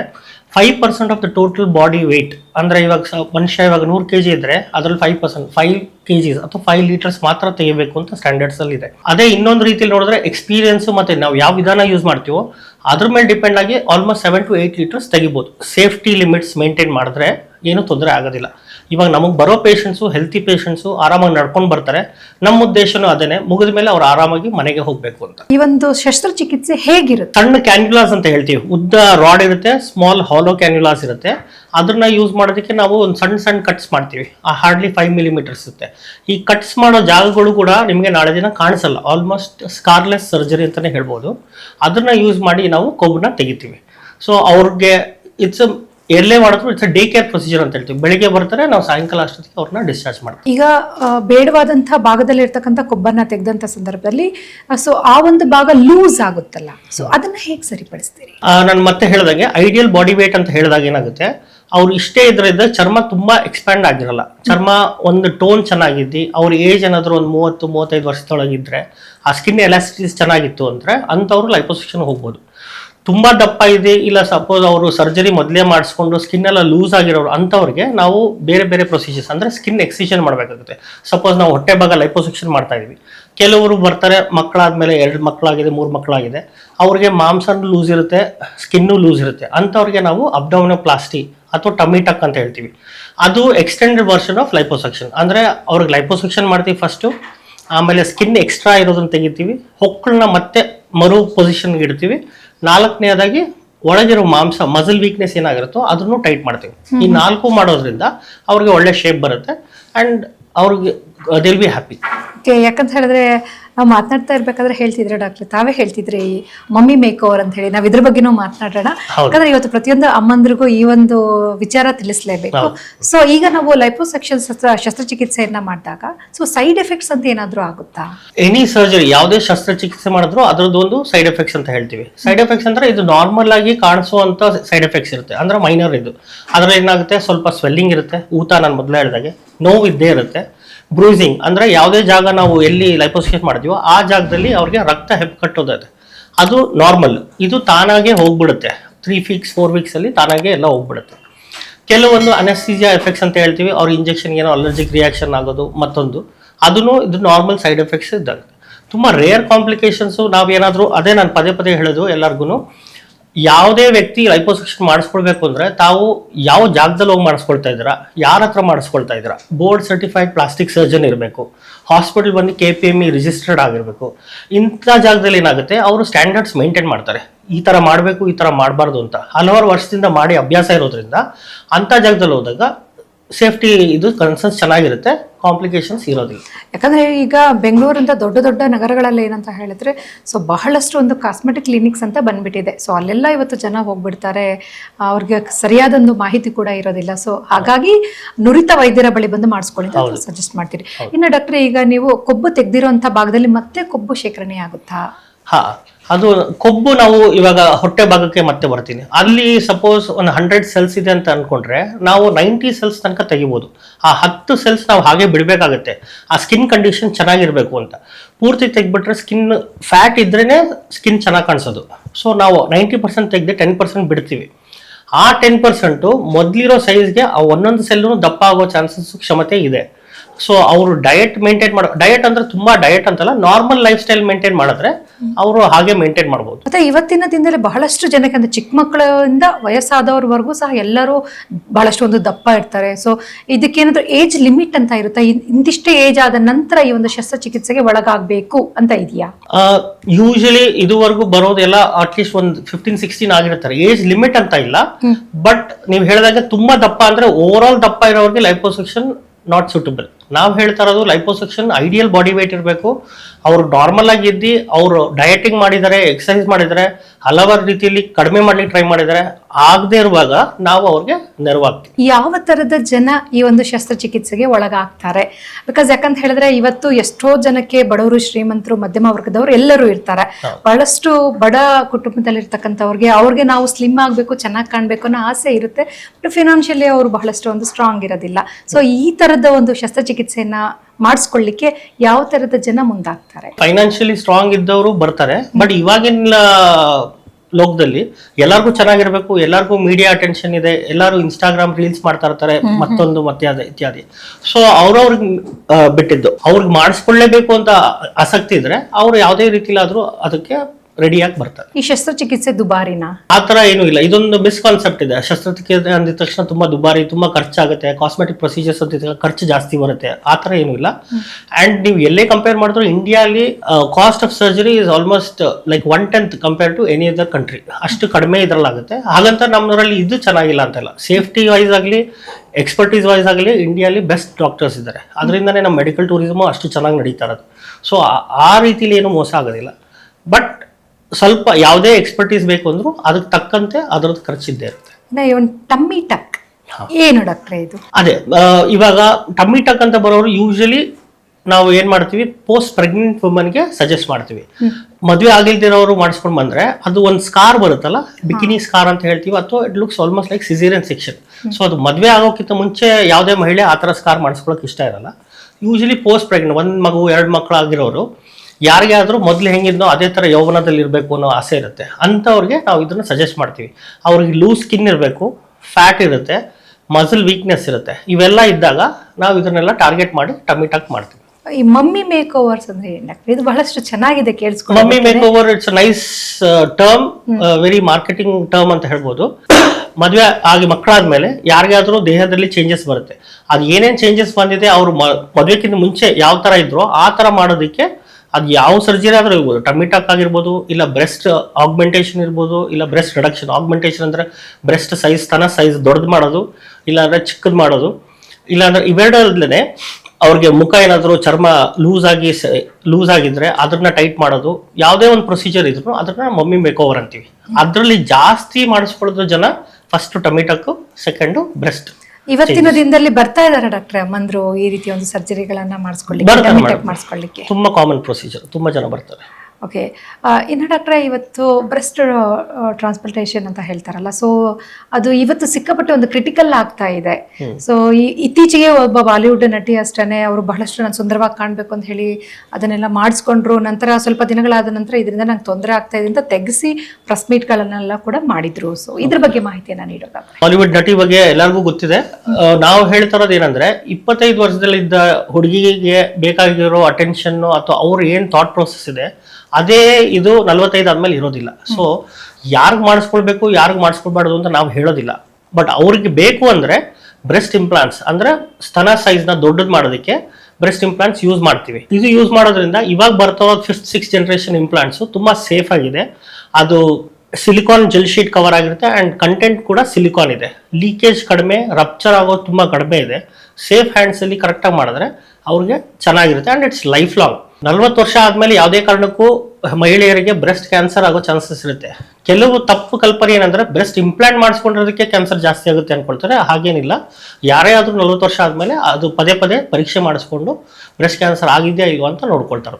five percent of the total body weight ಅಂದರೆ ಇವಾಗ ಮನುಷ್ಯ ಇವಾಗ ನೂರು ಕೆ ಜಿ ಇದ್ರೆ ಅದರಲ್ಲಿ five percent five K Gs ಅಥವಾ ಫೈವ್ ಲೀಟರ್ಸ್ ಮಾತ್ರ ತೆಗಿಬೇಕು ಅಂತ ಸ್ಟ್ಯಾಂಡರ್ಡ್ಸ್ ಅಲ್ಲಿ ಇದೆ. ಅದೇ ಇನ್ನೊಂದು ರೀತಿಯಲ್ಲಿ ನೋಡಿದ್ರೆ ಎಕ್ಸ್ಪೀರಿಯನ್ಸು ಮತ್ತೆ ನಾವು ಯಾವ ವಿಧಾನ ಯೂಸ್ ಮಾಡ್ತೀವೋ ಅದ್ರ ಮೇಲೆ ಡಿಪೆಂಡ್ ಆಗಿ almost seven to eight litres ತೆಗಿಬೋದು. ಸೇಫ್ಟಿ ಲಿಮಿಟ್ಸ್ ಮೇಂಟೈನ್ ಮಾಡಿದ್ರೆ ಏನು ತೊಂದರೆ ಆಗೋದಿಲ್ಲ. ಇವಾಗ ನಮಗೆ ಬರೋ ಪೇಷಂಟ್ಸು ಹೆಲ್ತಿ ಪೇಷಂಟ್ಸು ಆರಾಮಾಗಿ ನಡ್ಕೊಂಡು ಬರ್ತಾರೆ. ನಮ್ಮ ಉದ್ದೇಶನೂ ಅದೇನೆ ಮುಗಿದ ಮೇಲೆ ಅವ್ರು ಆರಾಮಾಗಿ ಮನೆಗೆ ಹೋಗಬೇಕು ಅಂತ. ಈ ಒಂದು ಶಸ್ತ್ರಚಿಕಿತ್ಸೆ ಹೇಗಿರುತ್ತೆ? ಸಣ್ಣ ಕ್ಯಾನ್ಯುಲಾಸ್ ಅಂತ ಹೇಳ್ತೀವಿ. ಉದ್ದ ರಾಡ್ ಇರುತ್ತೆ ಸ್ಮಾಲ್ ಹಾಲೋ ಕ್ಯಾನ್ಯುಲಾಸ್ ಇರುತ್ತೆ. ಅದನ್ನ ಯೂಸ್ ಮಾಡೋದಕ್ಕೆ ನಾವು ಒಂದು ಸಣ್ಣ ಸಣ್ಣ ಕಟ್ಸ್ ಮಾಡ್ತೀವಿ. ಆ ಹಾರ್ಡ್ಲಿ ಫೈವ್ ಮಿಲಿಮೀಟರ್ಸ್ ಇರುತ್ತೆ. ಈ ಕಟ್ಸ್ ಮಾಡೋ ಜಾಗಗಳು ಕೂಡ ನಿಮಗೆ ನಾಳೆ ದಿನ ಕಾಣಿಸಲ್ಲ. ಆಲ್ಮೋಸ್ಟ್ ಸ್ಕಾರ್ಲೆಸ್ ಸರ್ಜರಿ ಅಂತಲೇ ಹೇಳ್ಬೋದು. ಅದನ್ನ ಯೂಸ್ ಮಾಡಿ ನಾವು ಕೊಬ್ಬನ್ನ ತೆಗಿತೀವಿ. ಸೊ ಅವ್ರಿಗೆ ಇಟ್ಸ್ ಎಲ್ಲೇ ಮಾಡಿದ್ರು ಇಟ್ಸ್ ಡೇ ಕೇರ್ ಪ್ರೊಸೀಜರ್ ಅಂತ ಹೇಳ್ತೀವಿ. ಬೆಳಿಗ್ಗೆ ಬರ್ತಾರೆ ನಾವು ಸಾಯಂಕಾಲ ಅಷ್ಟೊತ್ತಿಗೆ ಅವ್ರನ್ನ ಡಿಸ್ಚಾರ್ಜ್ ಮಾಡ್ತೀವಿ. ಈಗ ಬೇಡವಾದಂತಹ ಭಾಗದಲ್ಲಿ ಇರ್ತಕ್ಕಂಥ ಕೊಬ್ಬರನ್ನ ತೆಗೆದಂತ ಸಂದರ್ಭದಲ್ಲಿ ಸೊ ಆ ಒಂದು ಭಾಗ ಲೂಸ್ ಆಗುತ್ತಲ್ಲ ಸೊ ಅದನ್ನ ಹೇಗೆ ಸರಿಪಡಿಸ್ತೀರಿ? ನಾನು ಮತ್ತೆ ಹೇಳಿದಾಗೆ ಐಡಿಯಲ್ ಬಾಡಿ ವೇಟ್ ಅಂತ ಹೇಳಿದಾಗ ಏನಾಗುತ್ತೆ ಅವ್ರು ಇಷ್ಟೇ ಇದ್ರೆ ಚರ್ಮ ತುಂಬಾ ಎಕ್ಸ್ಪ್ಯಾಂಡ್ ಆಗಿರಲ್ಲ. ಚರ್ಮ ಒಂದು ಟೋನ್ ಚೆನ್ನಾಗಿದ್ದು ಅವ್ರ ಏಜ್ ಏನಾದರೂ ಒಂದು ಮೂವತ್ತು ಮೂವತ್ತೈದು ವರ್ಷದೊಳಗಿದ್ರೆ ಆ ಸ್ಕಿನ್ ಎಲಾಸ್ಟಿಸ್ ಚೆನ್ನಾಗಿತ್ತು ಅಂದ್ರೆ ಅಂಥವ್ರು ಲೈಪೋಸಿಷನ್ ಹೋಗ್ಬೋದು. ತುಂಬಾ ದಪ್ಪ ಇದೆ. ಇಲ್ಲ ಸಪೋಸ್ ಅವರು ಸರ್ಜರಿ ಮೊದಲೇ ಮಾಡಿಸ್ಕೊಂಡು ಸ್ಕಿನ್ ಎಲ್ಲ ಲೂಸ್ ಆಗಿರೋರು ಅಂಥವ್ರಿಗೆ ನಾವು ಬೇರೆ ಬೇರೆ ಪ್ರೊಸೀಜರ್ಸ್ ಅಂದ್ರೆ ಸ್ಕಿನ್ ಎಕ್ಸಿಷನ್ ಮಾಡಬೇಕಾಗುತ್ತೆ. ಸಪೋಸ್ ನಾವು ಹೊಟ್ಟೆ ಭಾಗ ಲೈಪೋಸೆಕ್ಷನ್ ಮಾಡ್ತಾ ಇದೀವಿ. ಕೆಲವರು ಬರ್ತಾರೆ, ಮಕ್ಕಳಾದ್ಮೇಲೆ ಎರಡು ಮಕ್ಕಳಾಗಿದೆ, ಮೂರು ಮಕ್ಕಳಾಗಿದೆ. ಅವ್ರಿಗೆ ಮಾಂಸ ಲೂಸ್ ಇರುತ್ತೆ ಸ್ಕಿನ್ನು ಲೂಸ್ ಇರುತ್ತೆ. ಅಂಥವ್ರಿಗೆ ನಾವು ಅಬ್ಡೋಮಿನೋಪ್ಲಾಸ್ಟಿ ಅಥವಾ ಟಮಿಟಕ್ ಅಂತ ಹೇಳ್ತೀವಿ. ಅದು ಎಕ್ಸ್ಟೆಂಡೆಡ್ ವರ್ಷನ್ ಆಫ್ ಲೈಪೋಸೆಕ್ಷನ್ ಅಂದ್ರೆ ಅವ್ರಿಗೆ ಲೈಪೋಸೆಕ್ಷನ್ ಮಾಡ್ತೀವಿ ಫಸ್ಟು ಆಮೇಲೆ ಸ್ಕಿನ್ ಎಕ್ಸ್ಟ್ರಾ ಇರೋದನ್ನ ತೆಗಿತೀವಿ. ಹೊಕ್ಕಳನ್ನ ಮತ್ತೆ ಮರು ಪೊಸಿಷನ್ಗೆ ಇಡ್ತೀವಿ. ನಾಲ್ಕನೇದಾಗಿ ಒಳಗಿರೋ ಮಾಂಸ ಮಸಲ್ ವೀಕ್ನೆಸ್ ಏನಾಗಿರುತ್ತೋ ಅದನ್ನು ಟೈಟ್ ಮಾಡ್ತೀವಿ. ಈ ನಾಲ್ಕು ಮಾಡೋದ್ರಿಂದ ಅವ್ರಿಗೆ ಒಳ್ಳೆ ಶೇಪ್ ಬರುತ್ತೆ ಅಂಡ್ ಅವ್ರಿಗೆ ದಿಲ್ ಬಿ ಹ್ಯಾಪಿ ಓಕೆ ಯಾಕಂತ ಹೇಳಿದ್ರೆ ನಾವು ಮಾತನಾಡ್ತಾ ಇರ್ಬೇಕಾದ್ರೆ ಹೇಳ್ತಿದ್ರೆ ಡಾಕ್ಟರ್ ತಾವೇ ಹೇಳ್ತಿದ್ರಿ ಮಮ್ಮಿ ಮೇಕ್ ಓವರ್ ಅಂತ ಹೇಳಿ ನಾವು ಇದ್ರ ಬಗ್ಗೆನೂ ಮಾತನಾಡೋಣ. ಯಾಕಂದ್ರೆ ಇವತ್ತು ಪ್ರತಿಯೊಂದು ಅಮ್ಮಂದ್ರಿಗೂ ಈ ಒಂದು ವಿಚಾರ ತಿಳಿಸ್ಲೇಬೇಕು. ಸೊ ಈಗ ನಾವು ಲೈಪೋಸೆಕ್ಷನ್ ಶಸ್ತ್ರಚಿಕಿತ್ಸೆಯನ್ನ ಮಾಡಿದಾಗ ಸೊ ಸೈಡ್ ಎಫೆಕ್ಟ್ಸ್ ಅಂತ ಏನಾದ್ರೂ ಆಗುತ್ತಾ? ಎನಿ ಸರ್ಜರಿ ಯಾವುದೇ ಶಸ್ತ್ರಚಿಕಿತ್ಸೆ ಮಾಡಿದ್ರು ಅದರದ್ದು ಒಂದು ಸೈಡ್ ಎಫೆಕ್ಟ್ಸ್ ಅಂತ ಹೇಳ್ತೀವಿ. ಸೈಡ್ ಎಫೆಕ್ಟ್ಸ್ ಅಂದ್ರೆ ಇದು ನಾರ್ಮಲ್ ಆಗಿ ಕಾಣಿಸುವಂತ ಸೈಡ್ ಎಫೆಕ್ಟ್ಸ್ ಇರುತ್ತೆ. ಅಂದ್ರೆ ಮೈನರ್ ಇದು. ಅದ್ರ ಏನಾಗುತ್ತೆ? ಸ್ವಲ್ಪ ಸ್ವೆಲ್ಲಿಂಗ್ ಇರುತ್ತೆ. ಊತ ನಾನು ಮೊದಲೇ ಹೇಳಿದಾಗೆ. ನೋವು ಇದ್ದೇ ಇರುತ್ತೆ. ಬ್ರೂಸಿಂಗ್ ಅಂದ್ರೆ ಯಾವುದೇ ಜಾಗ ನಾವು ಎಲ್ಲಿ ಲೈಪೋಸ್ಕೇಟ್ ಮಾಡ್ತೀವೋ ಆ ಜಾಗದಲ್ಲಿ ಅವ್ರಿಗೆ ರಕ್ತ ಹೆಪ್ಪು ಕಟ್ಟೋದೈತೆ ಅದು. ನಾರ್ಮಲ್ ಇದು ತಾನಾಗೆ ಹೋಗ್ಬಿಡುತ್ತೆ. ತ್ರೀ ವೀಕ್ಸ್ ಫೋರ್ ವೀಕ್ಸ್ ಅಲ್ಲಿ ತಾನಾಗೆ ಎಲ್ಲ ಹೋಗ್ಬಿಡುತ್ತೆ. ಕೆಲವೊಂದು ಅನೆಸ್ಥೀಸಿಯಾ ಎಫೆಕ್ಟ್ಸ್ ಅಂತ ಹೇಳ್ತೀವಿ. ಅವ್ರ ಇಂಜೆಕ್ಷನ್ ಏನೋ ಅಲರ್ಜಿಕ್ ರಿಯಾಕ್ಷನ್ ಆಗೋದು ಮತ್ತೊಂದು. ಅದನ್ನು ಇದು ನಾರ್ಮಲ್ ಸೈಡ್ ಎಫೆಕ್ಟ್ಸ್ ಇದ್ದಾಗ. ತುಂಬ ರೇರ್ ಕಾಂಪ್ಲಿಕೇಶನ್ಸು ನಾವೇನಾದರೂ, ಅದೇ ನಾನು ಪದೇ ಪದೇ ಹೇಳೋದು ಎಲ್ಲರಿಗೂ ಯಾವುದೇ ವ್ಯಕ್ತಿ ಲೈಪೋಸಕ್ಷನ್ ಮಾಡಿಸ್ಕೊಳ್ಬೇಕು ಅಂದ್ರೆ ತಾವು ಯಾವ ಜಾಗದಲ್ಲಿ ಹೋಗಿ ಮಾಡಿಸ್ಕೊಳ್ತಾ ಇದ್ದೀರಾ, ಯಾರ ಹತ್ರ ಮಾಡಿಸ್ಕೊಳ್ತಾ ಇದ್ದೀರಾ? ಬೋರ್ಡ್ ಸರ್ಟಿಫೈಡ್ ಪ್ಲಾಸ್ಟಿಕ್ ಸರ್ಜನ್ ಇರಬೇಕು. ಹಾಸ್ಪಿಟಲ್ ಬಂದು K P M E registered ಆಗಿರಬೇಕು. ಇಂಥ ಜಾಗದಲ್ಲಿ ಏನಾಗುತ್ತೆ, ಅವರು ಸ್ಟ್ಯಾಂಡರ್ಡ್ಸ್ ಮೇಂಟೈನ್ ಮಾಡ್ತಾರೆ. ಈ ಥರ ಮಾಡಬೇಕು, ಈ ಥರ ಮಾಡಬಾರ್ದು ಅಂತ. ಹಲವಾರು ವರ್ಷದಿಂದ ಮಾಡಿ ಅಭ್ಯಾಸ ಇರೋದ್ರಿಂದ ಅಂಥ ಜಾಗದಲ್ಲಿ ಹೋದಾಗ ಸೇಫ್ಟಿ ಇದು ಕನ್ಸರ್ನ್ಸ್ ಚೆನ್ನಾಗಿರುತ್ತೆ ಕಾಂಪ್ಲಿಕೇಶನ್ಸ್ ಇರೋದಿಲ್ಲ. ಯಾಕಂದ್ರೆ ಈಗ ಬೆಂಗಳೂರಿಂದ ದೊಡ್ಡ ದೊಡ್ಡ ನಗರಗಳಲ್ಲಿ ಏನಂತ ಹೇಳಿದ್ರೆ ಸೊ ಬಹಳಷ್ಟು ಒಂದು ಕಾಸ್ಮೆಟಿಕ್ ಕ್ಲಿನಿಕ್ಸ್ ಅಂತ ಬಂದ್ಬಿಟ್ಟಿದೆ. ಸೊ ಅಲ್ಲೆಲ್ಲ ಇವತ್ತು ಜನ ಹೋಗ್ಬಿಡ್ತಾರೆ ಅವ್ರಿಗೆ ಸರಿಯಾದೊಂದು ಮಾಹಿತಿ ಕೂಡ ಇರೋದಿಲ್ಲ. ಸೊ ಹಾಗಾಗಿ ನುರಿತ ವೈದ್ಯರ ಬಳಿ ಬಂದು ಮಾಡಿಸ್ಕೊಳ್ಳಿ ಸಜೆಸ್ಟ್ ಮಾಡ್ತೀರಿ. ಇನ್ನು ಡಾಕ್ಟರ್ ಈಗ ನೀವು ಕೊಬ್ಬು ತೆಗ್ದಿರೋಂಥ ಭಾಗದಲ್ಲಿ ಮತ್ತೆ ಕೊಬ್ಬು ಶೇಖರಣೆ ಆಗುತ್ತಾ? ಹಾ ಅದು ಕೊಬ್ಬು ನಾವು ಇವಾಗ ಹೊಟ್ಟೆ ಭಾಗಕ್ಕೆ ಮತ್ತೆ ಬರ್ತೀನಿ. ಅಲ್ಲಿ ಸಪೋಸ್ ಒಂದು ಹಂಡ್ರೆಡ್ ಸೆಲ್ಸ್ ಇದೆ ಅಂತ ಅನ್ಕೊಂಡ್ರೆ ನಾವು ನೈಂಟಿ ಸೆಲ್ಸ್ ತನಕ ತೆಗಿಬೋದು. ಆ ಹತ್ತು ಸೆಲ್ಸ್ ನಾವು ಹಾಗೆ ಬಿಡಬೇಕಾಗತ್ತೆ. ಆ ಸ್ಕಿನ್ ಕಂಡೀಷನ್ ಚೆನ್ನಾಗಿರಬೇಕು ಅಂತ. ಪೂರ್ತಿ ತೆಗ್ಬಿಟ್ರೆ ಸ್ಕಿನ್ ಫ್ಯಾಟ್ ಇದ್ರೇ ಸ್ಕಿನ್ ಚೆನ್ನಾಗಿ ಕಾಣಿಸೋದು. ಸೊ ನಾವು ನೈಂಟಿ ಪರ್ಸೆಂಟ್ ತೆಗೆದು ಟೆನ್ ಪರ್ಸೆಂಟ್ ಬಿಡ್ತೀವಿ. ಆ ಟೆನ್ ಪರ್ಸೆಂಟು ಮೊದಲಿರೋ ಸೈಜ್ಗೆ ಆ ಒಂದೊಂದು ಸೆಲ್ಲೂ ದಪ್ಪ ಆಗೋ ಚಾನ್ಸಸ್ ಕ್ಷಮತೆ ಇದೆ. ಸೊ ಅವರು ಡಯಟ್ ಮೇಂಟೈನ್ ಮಾಡೋ ಡಯಟ್ ಅಂದ್ರೆ ತುಂಬಾ ಡಯಟ್ ಅಂತಲ್ಲ ನಾರ್ಮಲ್ ಲೈಫ್ ಸ್ಟೈಲ್ ಮೇಂಟೈನ್ ಮಾಡಿದ್ರೆ ಅವರು ಹಾಗೆ ಮೇಂಟೈನ್ ಮಾಡ್ಬೋದು. ಮತ್ತೆ ಇವತ್ತಿನ ದಿನದಲ್ಲಿ ಬಹಳಷ್ಟು ಜನಕ್ಕೆ ಅಂದ್ರೆ ಚಿಕ್ಕ ಮಕ್ಕಳಿಂದ ವಯಸ್ಸಾದವ್ರವರೆಗೂ ಸಹ ಎಲ್ಲರೂ ಬಹಳಷ್ಟು ಒಂದು ದಪ್ಪ ಇರ್ತಾರೆ. ಸೊ ಇದಕ್ಕೇನಾದ್ರೂ ಏಜ್ ಲಿಮಿಟ್ ಅಂತ ಇರುತ್ತೆ? ಇಂತಿಷ್ಟೇ ಏಜ್ ಆದ ನಂತರ ಈ ಒಂದು ಶಸ್ತ್ರಚಿಕಿತ್ಸೆಗೆ ಒಳಗಾಗಬೇಕು ಅಂತ ಇದೆಯಾ? ಯೂಶಲಿ ಇದುವರೆಗೂ ಬರೋದೆಲ್ಲ ಅಟ್ಲೀಸ್ಟ್ ಒಂದು ಫಿಫ್ಟೀನ್ ಸಿಕ್ಸ್ಟೀನ್ ಆಗಿರ್ತಾರೆ ಏಜ್ ಲಿಮಿಟ್ ಅಂತ ಇಲ್ಲ. ಬಟ್ ನೀವು ಹೇಳಿದಾಗ ತುಂಬಾ ದಪ್ಪ ಅಂದ್ರೆ ಓವರ್ ಆಲ್ ದಪ್ಪ ಇರೋರಿಗೆ ಲೈಪೋಸೆಕ್ಷನ್ ನಾಟ್ ಸೂಟಬಲ್ ನಾವು ಹೇಳ್ತಾ ಇರೋದು ಲೈಪೋಸೆಕ್ಷನ್ ಐಡಿಯಲ್ ಬಾಡಿ ವೇಟ್ ಇರಬೇಕು. ಅವರು ನಾರ್ಮಲ್ ಆಗಿ ಇದ್ದು ಅವರು ಡಯಟಿಂಗ್ ಮಾಡಿದ್ದಾರೆ ಎಕ್ಸಸೈಸ್ ಮಾಡಿದ್ದಾರೆ ಹಲವಾರು ರೀತಿಯಲ್ಲಿ ಕಡಿಮೆ ಮಾಡಲಿಕ್ಕೆ ಟ್ರೈ ಮಾಡಿದರೆ ಆಗದೆ ಇರುವಾಗ ನಾವು ಅವ್ರಿಗೆ ನೆರವಾಗ್ತೀವಿ. ಯಾವ ತರದ ಜನ ಈ ಒಂದು ಶಸ್ತ್ರಚಿಕಿತ್ಸೆಗೆ ಒಳಗಾಗ್ತಾರೆ? ಬಿಕಾಸ್ ಯಾಕಂತ ಹೇಳಿದ್ರೆ ಇವತ್ತು ಎಷ್ಟೋ ಜನಕ್ಕೆ ಬಡವರು ಶ್ರೀಮಂತರು ಮಧ್ಯಮ ವರ್ಗದವರು ಎಲ್ಲರೂ ಇರ್ತಾರೆ. ಬಹಳಷ್ಟು ಬಡ ಕುಟುಂಬದಲ್ಲಿರ್ತಕ್ಕಂಥವ್ರಿಗೆ ಅವ್ರಿಗೆ ನಾವು ಸ್ಲಿಮ್ ಆಗಬೇಕು ಚೆನ್ನಾಗಿ ಕಾಣಬೇಕು ಅನ್ನೋ ಆಸೆ ಇರುತ್ತೆ. ಬಟ್ ಫಿನಾನ್ಷಿಯಲಿ ಅವರು ಬಹಳಷ್ಟು ಒಂದು ಸ್ಟ್ರಾಂಗ್ ಇರೋದಿಲ್ಲ. ಸೊ ಈ ತರದ ಒಂದು ಶಸ್ತ್ರಚಿಕಿತ್ಸೆಯನ್ನ ಮಾಡಿಸ್ಕೊಳ್ಳಿಕ್ಕೆ ಯಾವ ತರದ ಜನ ಮುಂದಾಗ್ತಾರೆ? ಫೈನಾನ್ಷಿಯಲಿ ಸ್ಟ್ರಾಂಗ್ ಇದ್ದವರು ಬರ್ತಾರೆ ಬಟ್ ಇವಾಗಿನ ಲೋಕದಲ್ಲಿ ಎಲ್ಲರಿಗೂ ಚೆನ್ನಾಗಿರ್ಬೇಕು ಎಲ್ಲರಿಗೂ ಮೀಡಿಯಾ ಅಟೆನ್ಷನ್ ಇದೆ ಎಲ್ಲರೂ ಇನ್ಸ್ಟಾಗ್ರಾಮ್ ರೀಲ್ಸ್ ಮಾಡ್ತಾ ಇರ್ತಾರೆ ಮತ್ತೊಂದು ಮತ್ತೆ ಇತ್ಯಾದಿ. ಸೊ ಅವ್ರವ್ರಿಗೆ ಬಿಟ್ಟಿದ್ದು. ಅವ್ರಿಗೆ ಮಾಡಿಸ್ಕೊಳ್ಳೇಬೇಕು ಅಂತ ಆಸಕ್ತಿ ಇದ್ರೆ ಅವ್ರು ಯಾವುದೇ ರೀತಿಲಾದ್ರೂ ಅದಕ್ಕೆ ರೆಡಿಯಾಗಿ ಬರ್ತಾರೆ ಈ ಶಸ್ತ್ರಚಿಕಿತ್ಸೆ ದುಬಾರಿನಾ? ಆ ಥರ ಏನೂ ಇಲ್ಲ. ಇದೊಂದು ಮಿಸ್ಕಾನ್ಸೆಪ್ಟ್ ಇದೆ. ಶಸ್ತ್ರಚಿಕಿತ್ಸೆ ಅಂದಿದ ತಕ್ಷಣ ತುಂಬಾ ದುಬಾರಿ ತುಂಬಾ ಖರ್ಚಾಗುತ್ತೆ ಕಾಸ್ಮೆಟಿಕ್ ಪ್ರೊಸೀಜರ್ಸ್ ಅಂತ ಖರ್ಚು ಜಾಸ್ತಿ ಬರುತ್ತೆ. ಆ ಥರ ಏನೂ ಇಲ್ಲ. ಆ್ಯಂಡ್ ನೀವು ಎಲ್ಲೇ ಕಂಪೇರ್ ಮಾಡಿದ್ರು ಇಂಡಿಯಾಲಿ cost of surgery is almost like one tenth compare to any other country ಅಷ್ಟು ಕಡಿಮೆ ಇದ್ರಲ್ಲಾಗುತ್ತೆ. ಹಾಗಂತ ನಮ್ಮದ್ರಲ್ಲಿ ಇದು ಚೆನ್ನಾಗಿಲ್ಲ ಅಂತಲ್ಲ. ಸೇಫ್ಟಿ ವೈಸ್ ಆಗಲಿ ಎಕ್ಸ್ಪರ್ಟೀಸ್ ವೈಸ್ ಆಗಲಿ ಇಂಡಿಯಾಲಿ ಬೆಸ್ಟ್ ಡಾಕ್ಟರ್ಸ್ ಇದ್ದಾರೆ. ಅದರಿಂದನೇ ನಮ್ಮ ಮೆಡಿಕಲ್ ಟೂರಿಸಮು ಅಷ್ಟು ಚೆನ್ನಾಗಿ ನಡೀತಾ ಇರೋದು. ಸೊ ಆ ರೀತಿಲಿ ಏನು ಮೋಸ ಆಗೋದಿಲ್ಲ. ಬಟ್ ಸ್ವಲ್ಪ ಯಾವುದೇ ಎಕ್ಸ್ಪರ್ಟೀಸ್ ಬೇಕು ಅಂದ್ರು ಅದಕ್ಕೆ ತಕ್ಕಂತೆ ಅದರದ್ದು ಖರ್ಚಿದ್ದೇ ಇರುತ್ತೆ. ಇನ್ನ ಈ ಟಮ್ಮಿ ಟಕ್ ಏನು ಡಾಕ್ಟ್ರೆ ಇದು? ಅದೇ ಇವಾಗ ಟಮ್ಮಿ ಟಕ್ ಅಂತ ಬರೋರು ಯೂಶಲಿ ನಾವು ಏನ್ ಮಾಡ್ತೀವಿ ಪೋಸ್ಟ್ ಪ್ರೆಗ್ನೆಂಟ್ ವುಮನ್ಗೆ ಸಜೆಸ್ಟ್ ಮಾಡ್ತೀವಿ. ಮದುವೆ ಆಗಿಲ್ದಿರೋರು ಮಾಡಿಸ್ಕೊಂಡು ಬಂದ್ರೆ ಅದು ಒಂದು ಸ್ಕಾರ್ ಬರುತ್ತಲ್ಲ ಬಿಕಿನಿ ಸ್ಕಾರ್ ಅಂತ ಹೇಳ್ತೀವಿ ಅಥವಾ it looks almost like caesarean section so ಅದು ಮದುವೆ ಆಗೋಕ್ಕಿಂತ ಮುಂಚೆ ಯಾವುದೇ ಮಹಿಳೆ ಆ ಥರ ಸ್ಕಾರ್ ಮಾಡಿಸ್ಕೊಳಕ್ ಇಷ್ಟ ಇರಲ್ಲ. ಯೂಶಲಿ ಪೋಸ್ಟ್ ಪ್ರೆಗ್ನೆಂಟ್ ಒಂದು ಮಗು ಎರಡು ಮಕ್ಕಳು ಆಗಿರೋರು ಯಾರಿಗೆ ಆದರೂ ಮೊದಲು ಹೆಂಗಿದ್ನೋ ಅದೇ ಥರ ಯೌವನದಲ್ಲಿ ಇರಬೇಕು ಅನ್ನೋ ಆಸೆ ಇರುತ್ತೆ. ಅಂಥವ್ರಿಗೆ ನಾವು ಇದನ್ನು ಸಜೆಸ್ಟ್ ಮಾಡ್ತೀವಿ. ಅವ್ರಿಗೆ ಲೂಸ್ ಸ್ಕಿನ್ ಇರಬೇಕು ಫ್ಯಾಟ್ ಇರುತ್ತೆ ಮಸಲ್ ವೀಕ್ನೆಸ್ ಇರುತ್ತೆ. ಇವೆಲ್ಲ ಇದ್ದಾಗ ನಾವು ಇದನ್ನೆಲ್ಲ ಟಾರ್ಗೆಟ್ ಮಾಡಿ ಟಮ್ಮಿ ಟಕ್ ಮಾಡ್ತೀವಿ. ಈ ಮಮ್ಮಿ ಮೇಕ್ ಓವರ್ಸ್ ಅಂದ್ರೆ ಏನ್ ಡಾಕ್ಟ್ರೆ? ಇದು ಬಹಳಷ್ಟು ಚೆನ್ನಾಗಿದೆ ಕೇಳಿಸ್ಕೊಂಡು mummy makeover it's nice term very marketing term ಅಂತ ಹೇಳ್ಬೋದು. ಮದುವೆ ಆಗಿ ಮಕ್ಕಳಾದ್ಮೇಲೆ ಯಾರಿಗಾದ್ರೂ ದೇಹದಲ್ಲಿ ಚೇಂಜಸ್ ಬರುತ್ತೆ. ಅದು ಏನೇನು ಚೇಂಜಸ್ ಬಂದಿದೆ ಅವರು ಮದುವೆಕ್ಕಿಂತ ಮುಂಚೆ ಯಾವ ತರ ಇದ್ರೋ ಆ ತರ ಮಾಡೋದಕ್ಕೆ ಅದು ಯಾವ ಸರ್ಜರಿ ಆದರೂ ಇರ್ಬೋದು. ಟಮಿಟಾಕ್ ಆಗಿರ್ಬೋದು, ಇಲ್ಲ ಬ್ರೆಸ್ಟ್ ಆಗ್ಮೆಂಟೇಷನ್ ಇರ್ಬೋದು, ಇಲ್ಲ ಬ್ರೆಸ್ಟ್ ರಿಡಕ್ಷನ್ ಆಗ್ಮೆಂಟೇಷನ್ ಅಂದರೆ ಬ್ರೆಸ್ಟ್ ಸೈಜ್ ತನ ಸೈಜ್ ದೊಡ್ಡದು ಮಾಡೋದು ಇಲ್ಲ ಅಂದ್ರೆ ಚಿಕ್ಕದು ಮಾಡೋದು. ಇಲ್ಲ ಅಂದ್ರೆ ಇವೆರಡರಲ್ಲೇ ಅವ್ರಿಗೆ ಮುಖ ಏನಾದರೂ ಚರ್ಮ ಲೂಸ್ ಆಗಿ ಲೂಸ್ ಆಗಿದ್ರೆ ಅದನ್ನ ಟೈಟ್ ಮಾಡೋದು. ಯಾವುದೇ ಒಂದು ಪ್ರೊಸೀಜರ್ ಇದ್ರು ಅದನ್ನ ಮಮ್ಮಿ ಮೇಕ್ ಓವರ್ ಅಂತೀವಿ. ಅದರಲ್ಲಿ ಜಾಸ್ತಿ ಮಾಡಿಸ್ಕೊಳ್ಳೋದು ಜನ ಫಸ್ಟ್ ಟೊಮೆಟೊಕ್ಕು ಸೆಕೆಂಡು ಬ್ರೆಸ್ಟ್ ಇವತ್ತಿನ ದಿನದಲ್ಲಿ ಬರ್ತಾ ಇದಾರೆ ಡಾಕ್ಟರ್ ಅಮ್ಮಂದ್ರು ಈ ರೀತಿ ಒಂದು ಸರ್ಜರಿಗಳನ್ನ ಮಾಡಿಸ್ಕೊಳ್ಳಿ ಮಾಡಿಸ್ಕೊಳ್ಳಿಕ್ಕೆ ತುಂಬಾ ಕಾಮನ್ ಪ್ರೊಸೀಜರ್ ತುಂಬಾ ಜನ ಬರ್ತಾರೆ. ಓಕೆ ಇನ್ನು ಡಾಕ್ಟ್ರೆ ಇವತ್ತು ಬ್ರೆಸ್ಟ್ ಟ್ರಾನ್ಸ್ಪ್ಲಾಂಟೇಷನ್ ಅಂತ ಹೇಳ್ತಾರಲ್ಲ. ಸೊ ಅದು ಇವತ್ತು ಸಿಕ್ಕಾಪಟ್ಟೆ ಒಂದು ಕ್ರಿಟಿಕಲ್ ಆಗ್ತಾ ಇದೆ. ಸೊ ಇತ್ತೀಚೆಗೆ ಒಬ್ಬ ಬಾಲಿವುಡ್ ನಟಿ ಅಷ್ಟೇ ಅವರು ಬಹಳಷ್ಟು ನಾನು ಸುಂದರವಾಗಿ ಕಾಣಬೇಕು ಅಂತ ಹೇಳಿ ಅದನ್ನೆಲ್ಲ ಮಾಡಿಸ್ಕೊಂಡ್ರು. ನಂತರ ಸ್ವಲ್ಪ ದಿನಗಳಾದ ನಂತರ ಇದರಿಂದ ನಂಗೆ ತೊಂದರೆ ಆಗ್ತಾ ಇದೆ ಅಂತ ತೆಗೆಸಿ ಪ್ರೆಸ್ ಮೀಟ್ಗಳನ್ನೆಲ್ಲ ಕೂಡ ಮಾಡಿದ್ರು. ಸೊ ಇದ್ರ ಬಗ್ಗೆ ಮಾಹಿತಿಯನ್ನು ನೀಡೋದಾದ್ರೆ. ಬಾಲಿವುಡ್ ನಟಿ ಬಗ್ಗೆ ಎಲ್ಲರಿಗೂ ಗೊತ್ತಿದೆ. ನಾವು ನಾವು ಹೇಳ್ತಿರೋದು ಏನಂದ್ರೆ ಇಪ್ಪತ್ತೈದು ವರ್ಷದಲ್ಲಿದ್ದ ಹುಡುಗಿಗೆ ಬೇಕಾಗಿರೋ ಅಟೆನ್ಷನ್ ಅಥವಾ ಅವ್ರ ಏನು ಥಾಟ್ ಪ್ರೊಸೆಸ್ ಇದೆ ಅದೇ ಇದು ನಲ್ವತ್ತೈದು ಆದ್ಮೇಲೆ ಇರೋದಿಲ್ಲ. ಸೊ ಯಾರಿಗೆ ಮಾಡಿಸ್ಕೊಳ್ಬೇಕು, ಯಾರಿಗೆ ಮಾಡಿಸ್ಕೊಳ್ಬಾರ್ದು ಅಂತ ನಾವು ಹೇಳೋದಿಲ್ಲ. ಬಟ್ ಅವ್ರಿಗೆ ಬೇಕು ಅಂದ್ರೆ ಬ್ರೆಸ್ಟ್ ಇಂಪ್ಲಾಂಟ್ಸ್ ಅಂದ್ರೆ ಸ್ತನ ಸೈಜ್ನ ದೊಡ್ಡದು ಮಾಡೋದಕ್ಕೆ ಬ್ರೆಸ್ಟ್ ಇಂಪ್ಲಾಂಟ್ಸ್ ಯೂಸ್ ಮಾಡ್ತೀವಿ. ಇದು ಯೂಸ್ ಮಾಡೋದ್ರಿಂದ ಇವಾಗ ಬರ್ತಾ ಫಿಫ್ತ್ ಸಿಕ್ಸ್ ಜನರೇಷನ್ ಇಂಪ್ಲಾಂಟ್ಸ್ ತುಂಬಾ ಸೇಫ್ ಆಗಿದೆ. ಅದು ಸಿಲಿಕಾನ್ ಜೆಲ್ ಶೀಟ್ ಕವರ್ ಆಗಿರುತ್ತೆ ಅಂಡ್ ಕಂಟೆಂಟ್ ಕೂಡ ಸಿಲಿಕಾನ್ ಇದೆ. ಲೀಕೇಜ್ ಕಡಿಮೆ ರಪ್ಚರ್ ಆಗೋದು ತುಂಬಾ ಕಡಿಮೆ ಇದೆ. ಸೇಫ್ ಹ್ಯಾಂಡ್ಸ್ ಅಲ್ಲಿ ಕರೆಕ್ಟಾಗಿ ಮಾಡಿದ್ರೆ ಅವ್ರಿಗೆ ಚೆನ್ನಾಗಿರುತ್ತೆ ಅಂಡ್ ಇಟ್ಸ್ ಲೈಫ್ ಲಾಂಗ್ ನಲ್ವತ್ತು ವರ್ಷ ಆದ್ಮೇಲೆ ಯಾವುದೇ ಕಾರಣಕ್ಕೂ ಮಹಿಳೆಯರಿಗೆ ಬ್ರೆಸ್ಟ್ ಕ್ಯಾನ್ಸರ್ ಆಗೋ ಚಾನ್ಸಸ್ ಇರುತ್ತೆ. ಕೆಲವು ತಪ್ಪು ಕಲ್ಪನೆ ಏನಂದ್ರೆ ಬ್ರೆಸ್ಟ್ ಇಂಪ್ಲಾಂಟ್ ಮಾಡಿಸ್ಕೊಂಡಿರೋದಕ್ಕೆ ಕ್ಯಾನ್ಸರ್ ಜಾಸ್ತಿ ಆಗುತ್ತೆ ಅನ್ಕೊಳ್ತಾರೆ. ಹಾಗೇನಿಲ್ಲ. ಯಾರೇ ಆದ್ರೂ ನಲ್ವತ್ತು ವರ್ಷ ಆದ್ಮೇಲೆ ಅದು ಪದೇ ಪದೇ ಪರೀಕ್ಷೆ ಮಾಡಿಸ್ಕೊಂಡು ಬ್ರೆಸ್ಟ್ ಕ್ಯಾನ್ಸರ್ ಆಗಿದೆಯಾ ಇಲ್ವಾ ಅಂತ ನೋಡ್ಕೊಳ್ತಾರೆ.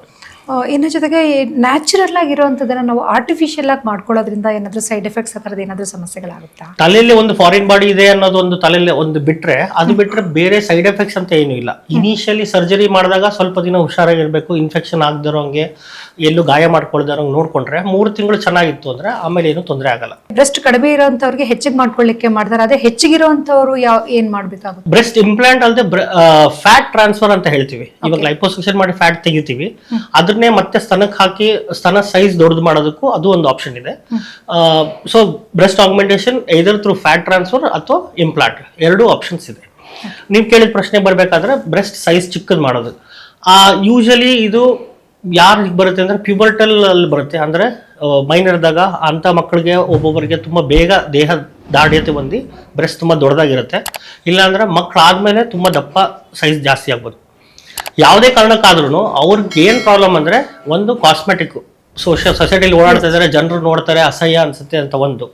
ಇನ್ನು ಜೊತೆಗೆ ನ್ಯಾಚುರಲ್ ಆಗಿರುವಂಥದ್ದನ್ನ ನಾವು ಆರ್ಟಿಫಿಷಿಯಲ್ ಆಗಿ ಮಾಡ್ಕೊಳ್ಳೋದ್ರಿಂದ ಏನಾದರೂ ಸೈಡ್ ಎಫೆಕ್ಟ್ಸ್ ಆ ಥರದ್ದು ಏನಾದರೂ ಸಮಸ್ಯೆಗಳಾಗುತ್ತಾ? ತಲೆಯಲ್ಲಿ ಒಂದು ಫಾರಿನ್ ಬಾಡಿ ಇದೆ ಅನ್ನೋದು ಒಂದು ತಲೆಯಲ್ಲಿ ಒಂದು ಬಿಟ್ರೆ ಅದು ಬಿಟ್ರೆ ಬೇರೆ ಸೈಡ್ ಎಫೆಕ್ಟ್ಸ್ ಅಂತ ಏನೂ ಇಲ್ಲ. ಇನಿಷಿಯಲಿ ಸರ್ಜರಿ ಮಾಡಿದಾಗ ಸ್ವಲ್ಪ ದಿನ ಹುಷಾರಾಗಿರ್ಬೇಕು ಇನ್ಫೆಕ್ಷನ್ ಆಗದಿರೋಂಗೆ ಎಲ್ಲೂ ಗಾಯ ಮಾಡ್ಕೊಳ್ದಿರೋಂಗೆ ನೋಡ್ಕೊಂಡ್ರೆ ಮೂರು ತಿಂಗಳು ಚೆನ್ನಾಗಿತ್ತು ಅಂದ್ರೆ ಆಮೇಲೆ ಏನು ತೊಂದರೆ ಆಗಲ್ಲ. ಬ್ರೆಸ್ಟ್ ಕಡಿಮೆ ಇರೋಂಥವ್ರಿಗೆ ಹೆಚ್ಚಿಗೆ ಮಾಡ್ಕೊಳ್ಳಿಕ್ಕೆ ಮಾಡ್ತಾರೆ. ಅದೇ ಹೆಚ್ಚಿಗಿರೋಂಥವ್ರು ಯಾವ ಏನ್ ಮಾಡಬೇಕಾಗುತ್ತೆ? ಬ್ರೆಸ್ಟ್ ಇಂಪ್ಲಾಂಟ್ ಅಲ್ಲದೆ ಫ್ಯಾಟ್ ಟ್ರಾನ್ಸ್ಫರ್ ಅಂತ ಹೇಳ್ತೀವಿ. ಇವಾಗ ಲೈಪೋಸೆಕ್ಷನ್ ಮಾಡಿ ಫ್ಯಾಟ್ ತೆಗಿತೀವಿ. ಅದನ್ನೇ ಮತ್ತೆ ಸ್ತನಕ್ಕೆ ಹಾಕಿ ಸ್ತನ ಸೈಜ್ ದೊಡ್ಡದು ಮಾಡೋದಕ್ಕೂ ಅದು ಒಂದು ಆಪ್ಷನ್ ಇದೆ. So breast augmentation either through fat transfer ಅಥವಾ ಇಂಪ್ಲಾಂಟ್ ಎರಡೂ ಆಪ್ಷನ್ಸ್ ಇದೆ. ನೀವು ಕೇಳಿದ ಪ್ರಶ್ನೆ ಬರಬೇಕಾದ್ರೆ ಬ್ರೆಸ್ಟ್ ಸೈಜ್ ಚಿಕ್ಕದು ಮಾಡೋದು. ಆ ಯೂಶಲಿ ಇದು ಯಾರಿಗೆ ಬರುತ್ತೆ ಅಂದ್ರೆ ಪ್ಯೂಬರ್ಟಲ್ ಅಲ್ಲಿ ಬರುತ್ತೆ. ಅಂದ್ರೆ ಇದ್ದಾಗ ಅಂತ ಮಕ್ಕಳಿಗೆ ಒಬ್ಬೊಬ್ಬರಿಗೆ ತುಂಬಾ ಬೇಗ ದೇಹ ದಾಢ್ಯತೆ ಬಂದು ಬ್ರೆಸ್ಟ್ ತುಂಬಾ ದೊಡ್ಡದಾಗಿರುತ್ತೆ. ಇಲ್ಲಾಂದ್ರೆ ಮಕ್ಕಳಾದ್ಮೇಲೆ ತುಂಬಾ ದಪ್ಪ ಸೈಜ್ ಜಾಸ್ತಿ ಆಗ್ಬೋದು. ಯಾವುದೇ ಕಾರಣಕ್ಕಾದ್ರೂ ಅವ್ರಿಗೆ ಏನು ಪ್ರಾಬ್ಲಮ್ ಅಂದ್ರೆ ಒಂದು ಕಾಸ್ಮೆಟಿಕ್ ಸೋಷಿಯಲ್ ಸೊಸೈಟಿಲಿ ಓಡಾಡ್ತಾ ಇದ್ದಾರೆ ಜನರು ನೋಡ್ತಾರೆ ಅಸಹ್ಯ ಅನ್ಸುತ್ತೆ ಅಂತ ಒಂದು.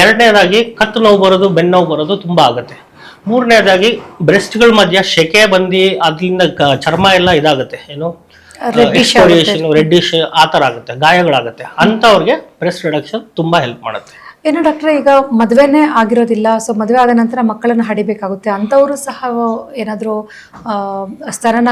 ಎರಡನೇದಾಗಿ ಕತ್ತು ನೋವು ಬರೋದು ಬೆನ್ನು ನೋವು ಬರೋದು ತುಂಬ ಆಗುತ್ತೆ. ಮೂರನೇದಾಗಿ ಬ್ರೆಸ್ಟ್ಗಳ ಮಧ್ಯ ಶೆಕೆ ಬಂದು ಅದರಿಂದ ಚರ್ಮ ಎಲ್ಲ ಇದಾಗುತ್ತೆ. ಏನು? ರೆಡ್ಡಿಶ್ ಆ ಥರ ಆಗುತ್ತೆ ಗಾಯಗಳಾಗುತ್ತೆ. ಅಂಥವ್ರಿಗೆ ಬ್ರೆಸ್ಟ್ ರಿಡಕ್ಷನ್ ತುಂಬಾ ಹೆಲ್ಪ್ ಮಾಡುತ್ತೆ. ಏನೋ ಡಾಕ್ಟರ್ ಈಗ ಮದುವೆನೇ ಆಗಿರೋದಿಲ್ಲ ಸೊ ಮದುವೆ ಆದ ನಂತರ ಮಕ್ಕಳನ್ನು ಹಡಿಬೇಕಾಗುತ್ತೆ. ಅಂಥವರು ಸಹ ಏನಾದರೂ ಸ್ತರನ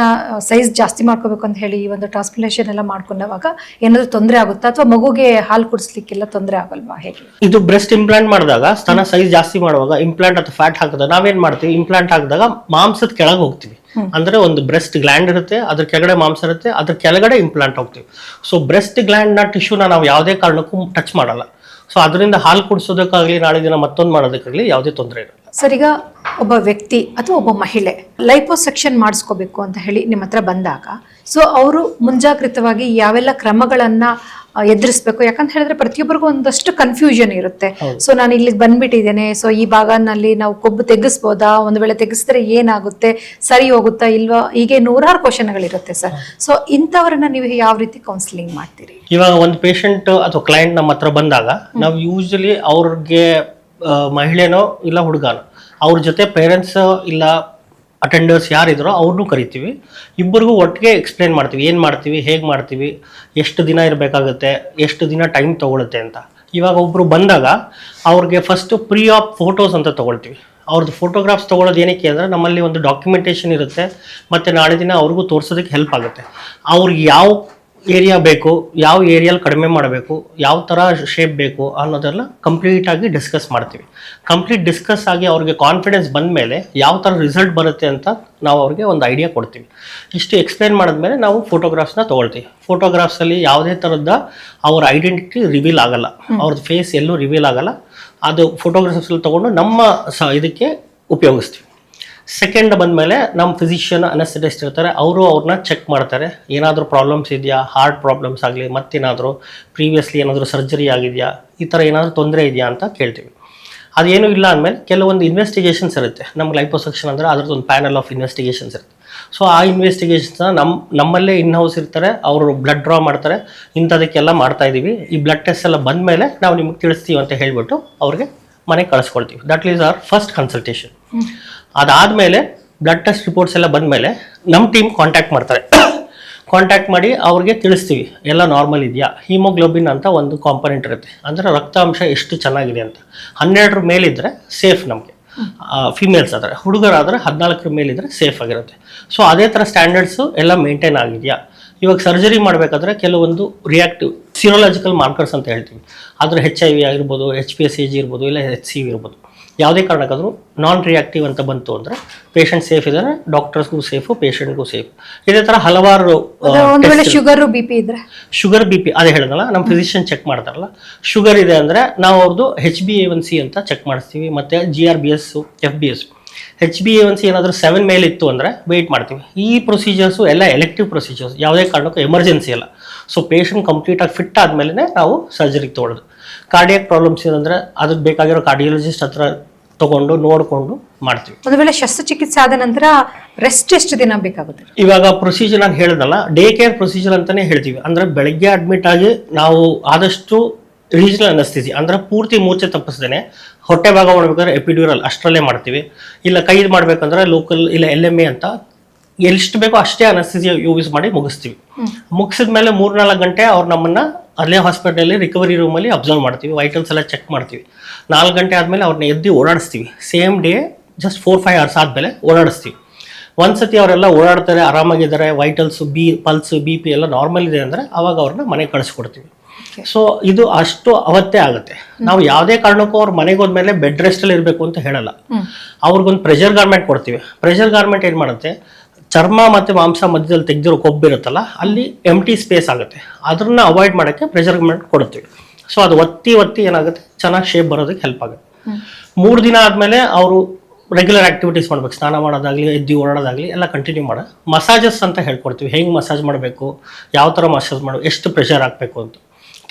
ಸೈಜ್ ಜಾಸ್ತಿ ಮಾಡ್ಕೋಬೇಕು ಅಂತ ಹೇಳಿ ಈ ಒಂದು ಟ್ರಾನ್ಸ್ಪ್ಲೇಷನ್ ಎಲ್ಲ ಮಾಡ್ಕೊಂಡಾಗ ಏನಾದರೂ ತೊಂದರೆ ಆಗುತ್ತಾ? ಅಥವಾ ಮಗುಗೆ ಹಾಲು ಕುಡಿಸ್ಲಿಕ್ಕೆಲ್ಲ ತೊಂದರೆ ಆಗಲ್ವಾ? ಹೇಗೆ? ಇದು ಬ್ರೆಸ್ಟ್ ಇಂಪ್ಲಾಂಟ್ ಮಾಡಿದಾಗ ಸ್ತನ ಸೈಜ್ ಜಾಸ್ತಿ ಮಾಡುವಾಗ ಇಂಪ್ಲಾಂಟ್ ಅಥವಾ ಫ್ಯಾಟ್ ಹಾಕಿದಾಗ ನಾವೇನ್ ಮಾಡ್ತೀವಿ? ಇಂಪ್ಲಾಂಟ್ ಹಾಕಿದಾಗ ಮಾಂಸದ ಕೆಳಗೆ ಹೋಗ್ತೀವಿ. ಅಂದ್ರೆ ಒಂದು ಬ್ರೆಸ್ಟ್ ಗ್ಲ್ಯಾಂಡ್ ಇರುತ್ತೆ ಅದ್ರ ಕೆಳಗಡೆ ಮಾಂಸ ಇರುತ್ತೆ ಅದ್ರ ಕೆಳಗಡೆ ಇಂಪ್ಲಾಂಟ್ ಹೋಗ್ತೀವಿ. ಸೊ ಬ್ರೆಸ್ಟ್ ಗ್ಲ್ಯಾಂಡ್ನ ಟಿಶ್ಯೂನ ನಾವು ಯಾವುದೇ ಕಾರಣಕ್ಕೂ ಟಚ್ ಮಾಡಲ್ಲ. ಸೊ ಅದರಿಂದ ಹಾಲು ಕುಡಿಸೋದಕ್ಕಾಗಲಿ ನಾಳೆ ದಿನ ಮತ್ತೊಂದು ಮಾಡೋದಕ್ಕಾಗಲಿ ಯಾವುದೇ ತೊಂದರೆ ಇರಲ್ಲ. ಸರ್, ಈಗ ಒಬ್ಬ ವ್ಯಕ್ತಿ ಅಥವಾ ಒಬ್ಬ ಮಹಿಳೆ ಲೈಪೋಸೆಕ್ಷನ್ ಮಾಡಿಸ್ಕೋಬೇಕು ಅಂತ ಹೇಳಿ ನಿಮ್ಮ ಹತ್ರ ಬಂದಾಗ ಸೊ ಅವರು ಮುಂಜಾಗ್ರತವಾಗಿ ಯಾವೆಲ್ಲ ಕ್ರಮಗಳನ್ನ ಎದುರಿಸ್ಬೇಕು. ಯಾಕಂತ ಹೇಳಿದ್ರೆ ಪ್ರತಿಯೊಬ್ಬರಿಗೂ ಒಂದಷ್ಟು ಕನ್ಫ್ಯೂಷನ್ ಇರುತ್ತೆ. ಸೊ ನಾನು ಇಲ್ಲಿಗೆ ಬಂದ್ಬಿಟ್ಟಿದ್ದೇನೆ. ಸೊ ಈ ಭಾಗನಲ್ಲಿ ನಾವು ಕೊಬ್ಬು ತೆಗೆಸ್ಬೋದಾ? ಒಂದು ವೇಳೆ ತೆಗೆಸಿದ್ರೆ ಏನಾಗುತ್ತೆ? ಸರಿ ಹೋಗುತ್ತಾ ಇಲ್ವಾ? ಹೀಗೆ ನೂರಾರು ಕ್ವಶನ್ಗಳಿರುತ್ತೆ ಸರ್ ಸೊ ಇಂಥವ್ರನ್ನ ನೀವು ಯಾವ ರೀತಿ ಕೌನ್ಸಿಲಿಂಗ್ ಮಾಡ್ತೀರಿ? ಇವಾಗ ಒಂದು ಪೇಷಂಟ್ ಅಥವಾ ಕ್ಲೈಂಟ್ ನಮ್ಮ ಹತ್ರ ಬಂದಾಗ ನಾವು ಯೂಶಲಿ ಅವ್ರಿಗೆ ಮಹಿಳೆನೋ ಇಲ್ಲ ಹುಡುಗನೋ ಅವ್ರ ಜೊತೆ ಪೇರೆಂಟ್ಸ್ ಇಲ್ಲ ಅಟೆಂಡರ್ಸ್ ಯಾರಿದ್ರೋ ಅವ್ರನ್ನೂ ಕರಿತೀವಿ. ಇಬ್ಬರಿಗೂ ಒಟ್ಟಿಗೆ ಎಕ್ಸ್ಪ್ಲೇನ್ ಮಾಡ್ತೀವಿ, ಏನು ಮಾಡ್ತೀವಿ, ಹೇಗೆ ಮಾಡ್ತೀವಿ, ಎಷ್ಟು ದಿನ ಇರಬೇಕಾಗುತ್ತೆ, ಎಷ್ಟು ದಿನ ಟೈಮ್ ತೊಗೊಳುತ್ತೆ ಅಂತ. ಇವಾಗ ಒಬ್ಬರು ಬಂದಾಗ ಅವ್ರಿಗೆ ಫಸ್ಟು ಪ್ರೀ ಆಫ್ ಫೋಟೋಸ್ ಅಂತ ತೊಗೊಳ್ತೀವಿ. ಅವ್ರದ್ದು ಫೋಟೋಗ್ರಾಫ್ಸ್ ತೊಗೊಳೋದು ಏನಕ್ಕೆ ಅಂದರೆ ನಮ್ಮಲ್ಲಿ ಒಂದು ಡಾಕ್ಯುಮೆಂಟೇಷನ್ ಇರುತ್ತೆ, ಮತ್ತು ನಾಳೆ ದಿನ ಅವ್ರಿಗೂ ತೋರಿಸೋದಕ್ಕೆ ಹೆಲ್ಪ್ ಆಗುತ್ತೆ. ಅವ್ರಿಗೆ ಯಾವ ಏರಿಯಾ ಬೇಕು ಯಾವ ಏರಿಯಲ್ಲಿ ಕಡಿಮೆ ಮಾಡಬೇಕು ಯಾವ ಥರ ಶೇಪ್ ಬೇಕು ಅನ್ನೋದೆಲ್ಲ ಕಂಪ್ಲೀಟಾಗಿ ಡಿಸ್ಕಸ್ ಮಾಡ್ತೀವಿ. ಕಂಪ್ಲೀಟ್ ಡಿಸ್ಕಸ್ ಆಗಿ ಅವ್ರಿಗೆ ಕಾನ್ಫಿಡೆನ್ಸ್ ಬಂದ ಮೇಲೆ ಯಾವ ಥರ ರಿಸಲ್ಟ್ ಬರುತ್ತೆ ಅಂತ ನಾವು ಅವ್ರಿಗೆ ಒಂದು ಐಡಿಯಾ ಕೊಡ್ತೀವಿ. ಇಷ್ಟು ಎಕ್ಸ್ಪ್ಲೇನ್ ಮಾಡಿದ್ಮೇಲೆ ನಾವು ಫೋಟೋಗ್ರಾಫ್ಸ್ನ ತೊಗೊಳ್ತೀವಿ. ಫೋಟೋಗ್ರಾಫ್ಸಲ್ಲಿ ಯಾವುದೇ ಥರದ ಅವ್ರ ಐಡೆಂಟಿಟಿ ರಿವೀಲ್ ಆಗಲ್ಲ. ಅವ್ರದ್ದು ಫೇಸ್ ಎಲ್ಲೂ ರಿವೀಲ್ ಆಗಲ್ಲ. ಅದು ಫೋಟೋಗ್ರಾಫ್ಸಲ್ಲಿ ತೊಗೊಂಡು ನಮ್ಮ ಸ ಇದಕ್ಕೆ ಉಪಯೋಗಿಸ್ತೀವಿ. ಸೆಕೆಂಡ್ ಬಂದಮೇಲೆ ನಮ್ಮ ಫಿಸಿಷಿಯನ್ ಅನಸ್ಟೆಟಿಸ್ಟ್ ಇರ್ತಾರೆ. ಅವರು ಅವ್ರನ್ನ ಚೆಕ್ ಮಾಡ್ತಾರೆ. ಏನಾದರೂ ಪ್ರಾಬ್ಲಮ್ಸ್ ಇದೆಯಾ? ಹಾರ್ಟ್ ಪ್ರಾಬ್ಲಮ್ಸ್ ಆಗಲಿ, ಮತ್ತೇನಾದರೂ? ಪ್ರೀವಿಯಸ್ಲಿ ಏನಾದರೂ ಸರ್ಜರಿ ಆಗಿದೆಯಾ? ಈ ಥರ ಏನಾದರೂ ತೊಂದರೆ ಇದೆಯಾ ಅಂತ ಕೇಳ್ತೀವಿ. ಅದೇನು ಇಲ್ಲ ಅಂದಮೇಲೆ ಕೆಲವೊಂದು ಇನ್ವೆಸ್ಟಿಗೇಷನ್ಸ್ ಇರುತ್ತೆ. ನಮ್ಗೆ ಲೈಪೋಸೆಕ್ಷನ್ ಅಂದರೆ ಅದ್ರದ್ದು ಒಂದು ಪ್ಯಾನಲ್ ಆಫ್ ಇನ್ವೆಸ್ಟಿಗೇಷನ್ಸ್ ಇರುತ್ತೆ. ಸೊ ಆ ಇನ್ವೆಸ್ಟಿಗೇಷನ್ಸ್ನ ನಮ್ಮ ನಮ್ಮಲ್ಲೇ ಇನ್ ಹೌಸ್ ಇರ್ತಾರೆ. ಅವರು ಬ್ಲಡ್ ಡ್ರಾ ಮಾಡ್ತಾರೆ. ಇಂಥದಕ್ಕೆಲ್ಲ ಮಾಡ್ತಾ ಇದ್ದೀವಿ ಈ ಬ್ಲಡ್ ಟೆಸ್ಟ್ ಎಲ್ಲ ಬಂದಮೇಲೆ ನಾವು ನಿಮ್ಗೆ ತಿಳಿಸ್ತೀವಿ ಅಂತ ಹೇಳಿಬಿಟ್ಟು ಅವ್ರಿಗೆ ಮನೆಗೆ ಕಳಿಸ್ಕೊಳ್ತೀವಿ. That is our first consultation ಅದಾದಮೇಲೆ ಬ್ಲಡ್ ಟೆಸ್ಟ್ ರಿಪೋರ್ಟ್ಸ್ ಎಲ್ಲ ಬಂದಮೇಲೆ ನಮ್ಮ ಟೀಮ್ ಕಾಂಟ್ಯಾಕ್ಟ್ ಮಾಡ್ತಾರೆ. (coughs) ಕಾಂಟ್ಯಾಕ್ಟ್ ಮಾಡಿ ಅವ್ರಿಗೆ ತಿಳಿಸ್ತೀವಿ, ಎಲ್ಲ ನಾರ್ಮಲ್ ಇದೆಯಾ? ಹಿಮೋಗ್ಲೋಬಿನ್ ಅಂತ ಒಂದು ಕಾಂಪೊನೆಂಟ್ ಇರುತ್ತೆ. ಅಂದರೆ ರಕ್ತಾಂಶ ಎಷ್ಟು ಚೆನ್ನಾಗಿದೆ ಅಂತ. ಹನ್ನೆರಡರ ಮೇಲಿದ್ದರೆ ಸೇಫ್ ನಮಗೆ. ಫಿಮೇಲ್ಸ್ ಆದರೆ. ಹುಡುಗರಾದರೆ ಹದಿನಾಲ್ಕರ ಮೇಲಿದ್ದರೆ ಸೇಫ್ ಆಗಿರುತ್ತೆ. ಸೊ ಅದೇ ಥರ ಸ್ಟ್ಯಾಂಡರ್ಡ್ಸು ಎಲ್ಲ ಮೇಂಟೈನ್ ಆಗಿದೆಯಾ? ಇವಾಗ ಸರ್ಜರಿ ಮಾಡಬೇಕಾದ್ರೆ ಕೆಲವೊಂದು ರಿಯಾಕ್ಟಿವ್ ಸಿರೋಲಾಜಿಕಲ್ ಮಾರ್ಕರ್ಸ್ ಅಂತ ಹೇಳ್ತೀವಿ. ಆದರೆ ಹೆಚ್ ಐ ವಿ ಆಗಿರ್ಬೋದು H P S C G ಇರ್ಬೋದು, ಇಲ್ಲ ಎಚ್ ಸಿ ವಿ ಇರ್ಬೋದು. ಯಾವುದೇ ಕಾರಣಕ್ಕಾದರೂ ನಾನ್ ರಿಯಾಕ್ಟಿವ್ ಅಂತ ಬಂತು ಅಂದರೆ ಪೇಷಂಟ್ ಸೇಫ್ ಇದ್ದಾರೆ ಡಾಕ್ಟರ್ಸ್ಗೂ ಸೇಫ್ ಪೇಷಂಟ್ಗೂ ಸೇಫ್ ಇದೇ ಥರ ಹಲವಾರು ಶುಗರ್ ಬಿ ಪಿ ಇದ್ರೆ. ಶುಗರ್ ಬಿ ಪಿ ಅದೇ ಹೇಳಿದಲ್ಲ ನಮ್ಮ ಫಿಸಿಷಿಯನ್ ಚೆಕ್ ಮಾಡ್ತಾರಲ್ಲ. ಶುಗರ್ ಇದೆ ಅಂದರೆ ನಾವು ಅವ್ರದ್ದು H B A one C ಅಂತ ಚೆಕ್ ಮಾಡಿಸ್ತೀವಿ ಮತ್ತು G R B S F B S H B A one C ಏನಾದರೂ ಸೆವೆನ್ ಮೇಲೆ ಇತ್ತು ಅಂದರೆ ವೆಯ್ಟ್ ಮಾಡ್ತೀವಿ. ಈ ಪ್ರೊಸೀಜರ್ಸು ಎಲ್ಲ ಎಲೆಕ್ಟಿವ್ ಪ್ರೊಸೀಜರ್ಸ್ ಯಾವುದೇ ಕಾರಣಕ್ಕೂ ಎಮರ್ಜೆನ್ಸಿ ಅಲ್ಲ. ಸೊ ಪೇಷಂಟ್ ಕಂಪ್ಲೀಟಾಗಿ ಫಿಟ್ ಆದಮೇಲೆ ನಾವು ಸರ್ಜರಿಗೆ ತೊಗೊಳ್ಳೋದು ಕಾರ್ಡಿಯಾಕ್ ಪ್ರಾಬ್ಲಮ್ಸ್ ಏನಂದರೆ ಅದಕ್ಕೆ ಬೇಕಾಗಿರೋ ಕಾರ್ಡಿಯಾಲಜಿಸ್ಟ್ ಹತ್ರ ತೊಗೊಂಡು ನೋಡಿಕೊಂಡು ಮಾಡ್ತೀವಿ. ಒಂದು ವೇಳೆ ಶಸ್ತ್ರಚಿಕಿತ್ಸೆ ಆದ ನಂತರ ರೆಸ್ಟ್ ಎಷ್ಟು ದಿನ ಬೇಕಾಗುತ್ತೆ? ಇವಾಗ ಪ್ರೊಸೀಜರ್ ನಾನು ಹೇಳಿದಲ್ಲ ಡೇ ಕೇರ್ ಪ್ರೊಸೀಜರ್ ಅಂತಾನೆ ಹೇಳ್ತೀವಿ. ಅಂದ್ರೆ ಬೆಳಗ್ಗೆ ಅಡ್ಮಿಟ್ ಆಗಿ ನಾವು ಆದಷ್ಟು ರೀಜನಲ್ ಅನಸ್ತಿಸಿ ಅಂದ್ರೆ ಪೂರ್ತಿ ಮೂರ್ಛೆ ತಪ್ಪಿಸ್ದೇನೆ ಹೊಟ್ಟೆ ಭಾಗ ಮಾಡ್ಬೇಕಾದ್ರೆ ಎಪಿಡ್ಯೂರಲ್ ಅಷ್ಟರಲ್ಲೇ ಮಾಡ್ತೀವಿ. ಇಲ್ಲ ಕೈದು ಮಾಡ್ಬೇಕಂದ್ರೆ ಲೋಕಲ್ ಇಲ್ಲ ಎಲ್ ಎಂ ಎ ಅಂತ ಎಷ್ಟು ಬೇಕೋ ಅಷ್ಟೇ ಅನಸ್ತಿಸಿ ಯೂಸ್ ಮಾಡಿ ಮುಗಿಸ್ತೀವಿ. ಮುಗಿಸಿದ ಮೇಲೆ ಮೂರ್ನಾಲ್ಕು ಗಂಟೆ ಅವ್ರು ನಮ್ಮನ್ನ ಅಲ್ಲೇ ಹಾಸ್ಪಿಟಲಲ್ಲಿ ರಿಕವರಿ ರೂಮಲ್ಲಿ ಅಬ್ಸರ್ವ್ ಮಾಡ್ತೀವಿ ವೈಟಲ್ಸ್ ಎಲ್ಲ ಚೆಕ್ ಮಾಡ್ತೀವಿ. ನಾಲ್ಕು ಗಂಟೆ ಆದಮೇಲೆ ಅವ್ರನ್ನ ಎದ್ದು ಓಡಾಡಿಸ್ತೀವಿ. Same day just four five hours ಆದಮೇಲೆ ಓಡಾಡಿಸ್ತೀವಿ. ಒಂದ್ಸತಿ ಅವರೆಲ್ಲ ಓಡಾಡ್ತಾರೆ ಆರಾಮಾಗಿದ್ದಾರೆ vitals B pulse B P ಎಲ್ಲ ನಾರ್ಮಲ್ ಇದೆ ಅಂದರೆ ಆವಾಗ ಅವ್ರನ್ನ ಮನೆಗೆ ಕಳಿಸ್ಕೊಡ್ತೀವಿ. ಸೊ ಇದು ಅಷ್ಟು ಅವತ್ತೇ ಆಗುತ್ತೆ. ನಾವು ಯಾವುದೇ ಕಾರಣಕ್ಕೂ ಅವ್ರ ಮನೆಗೆ ಹೋದ್ಮೇಲೆ ಬೆಡ್ ರೆಸ್ಟಲ್ಲಿ ಇರಬೇಕು ಅಂತ ಹೇಳಲ್ಲ. ಅವ್ರಿಗೊಂದು ಪ್ರೆಷರ್ ಗಾರ್ಮೆಂಟ್ ಕೊಡ್ತೀವಿ. ಪ್ರೆಷರ್ ಗಾರ್ಮೆಂಟ್ ಏನು ಮಾಡುತ್ತೆ? ಚರ್ಮ ಮತ್ತು ಮಾಂಸ ಮಧ್ಯದಲ್ಲಿ ತೆಗೆದಿರೋ ಕೊಬ್ಬಿರುತ್ತಲ್ಲ ಅಲ್ಲಿ ಎಂಟಿ ಸ್ಪೇಸ್ ಆಗುತ್ತೆ. ಅದನ್ನ ಅವಾಯ್ಡ್ ಮಾಡೋಕ್ಕೆ ಪ್ರೆಷರ್ ಗಾರ್ಮೆಂಟ್ ಕೊಡ್ತೀವಿ ಸೊ ಅದು ಒತ್ತಿ ಒತ್ತಿ ಏನಾಗುತ್ತೆ? ಚೆನ್ನಾಗಿ ಶೇಪ್ ಬರೋದಕ್ಕೆ ಹೆಲ್ಪ್ ಆಗುತ್ತೆ. ಮೂರು ದಿನ ಆದಮೇಲೆ ಅವರು ರೆಗ್ಯುಲರ್ ಆಕ್ಟಿವಿಟೀಸ್ ಮಾಡ್ಬೇಕು. ಸ್ನಾನ ಮಾಡೋದಾಗಲಿ ಎದ್ದು ಓಡೋದಾಗಲಿ ಎಲ್ಲ ಕಂಟಿನ್ಯೂ ಮಾಡ. ಮಸಾಜಸ್ ಅಂತ ಹೇಳ್ಕೊಡ್ತೀವಿ. ಹೆಂಗೆ ಮಸಾಜ್ ಮಾಡಬೇಕು? ಯಾವ ಥರ ಮಸಾಜ್ ಮಾಡಬೇಕು ಎಷ್ಟು ಪ್ರೆಷರ್ ಹಾಕಬೇಕು ಅಂತ.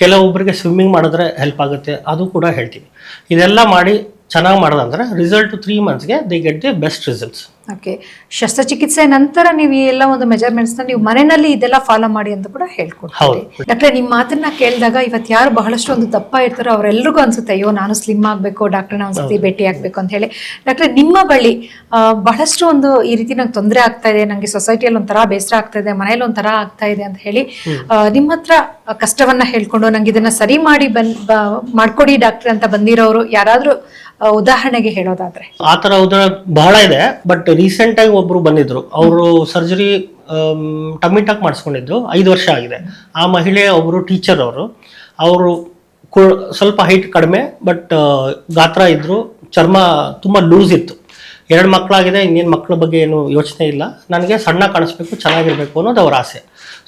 ಕೆಲವೊಬ್ಬರಿಗೆ ಸ್ವಿಮ್ಮಿಂಗ್ ಮಾಡಿದ್ರೆ ಹೆಲ್ಪ್ ಆಗುತ್ತೆ. ಅದು ಕೂಡ ಹೇಳ್ತೀವಿ. ಇದೆಲ್ಲ ಮಾಡಿ ಚೆನ್ನಾಗಿ ಮಾಡೋದಂದ್ರೆ result three ಮಂತ್ಸ್ಗೆ the get the best results okay ಶಸ್ತ್ರಚಿಕಿತ್ಸೆ ನಂತರ ನೀವು ಈ ಎಲ್ಲ ಒಂದು ಮೆಜರ್ಮೆಂಟ್ಸ್ ನೀವು ಮನೆಯಲ್ಲಿ ಇದೆಲ್ಲ ಫಾಲೋ ಮಾಡಿ ಅಂತ ಕೂಡ ಹೇಳ್ಕೊಡ್ತೀವಿ. ಡಾಕ್ಟ್ರೆ ನಿಮ್ಮ ಮಾತನ್ನ ಕೇಳಿದಾಗ ಇವತ್ತು ಯಾರು ಬಹಳಷ್ಟು ಒಂದು ದಪ್ಪ ಇರ್ತಾರೋ ಅವರೆಲ್ಲರಿಗೂ ಅನ್ಸುತ್ತೆ ಅಯ್ಯೋ ನಾನು ಸ್ಲಿಮ್ ಆಗಬೇಕು ಡಾಕ್ಟರ್ನ ಒಂದ್ಸತಿ ಭೇಟಿ ಆಗ್ಬೇಕು ಅಂತ ಹೇಳಿ. ಡಾಕ್ಟ್ರೆ ನಿಮ್ಮ ಬಳಿ ಬಹಳಷ್ಟು ಒಂದು ಈ ರೀತಿ ನಂಗೆ ತೊಂದರೆ ಆಗ್ತಾ ಇದೆ ನಂಗೆ ಸೊಸೈಟಿಯಲ್ಲಿ ಒಂಥರ ಬೇಸರ ಆಗ್ತಾ ಇದೆ ಮನೇಲಿ ಒಂಥರ ಆಗ್ತಾ ಇದೆ ಅಂತ ಹೇಳಿ ನಿಮ್ಮ ಹತ್ರ ಕಷ್ಟವನ್ನ ಹೇಳ್ಕೊಂಡು ನಂಗೆ ಇದನ್ನ ಸರಿ ಮಾಡಿ ಬನ್ ಮಾಡ್ಕೊಡಿ ಡಾಕ್ಟರ್ ಅಂತ ಬಂದಿರೋರು ಯಾರಾದ್ರೂ ಉದಾಹರಣೆಗೆ ಹೇಳೋದಾದ್ರೆ. ಆ ಥರ ಉದಾಹರಣೆ ಬಹಳ ಇದೆ ಬಟ್ ರೀಸೆಂಟ್ ಆಗಿ ಒಬ್ರು ಬಂದಿದ್ರು. ಅವರು ಸರ್ಜರಿ ಟಮಿಟಾಕ್ ಮಾಡಿಸ್ಕೊಂಡಿದ್ರು. ಐದು ವರ್ಷ ಆಗಿದೆ. ಆ ಮಹಿಳೆ ಒಬ್ಬರು ಟೀಚರ್ ಅವರು. ಅವರು ಸ್ವಲ್ಪ ಹೈಟ್ ಕಡಿಮೆ ಬಟ್ ಗಾತ್ರ ಇದ್ದರು ಚರ್ಮ ತುಂಬ ಲೂಸ್ ಇತ್ತು. ಎರಡು ಮಕ್ಕಳಾಗಿದೆ ಇನ್ನೇನು ಮಕ್ಕಳ ಬಗ್ಗೆ ಏನು ಯೋಚನೆ ಇಲ್ಲ. ನನಗೆ ಸಣ್ಣ ಕಾಣಿಸ್ಬೇಕು, ಚೆನ್ನಾಗಿರ್ಬೇಕು ಅನ್ನೋದು ಅವ್ರ ಆಸೆ.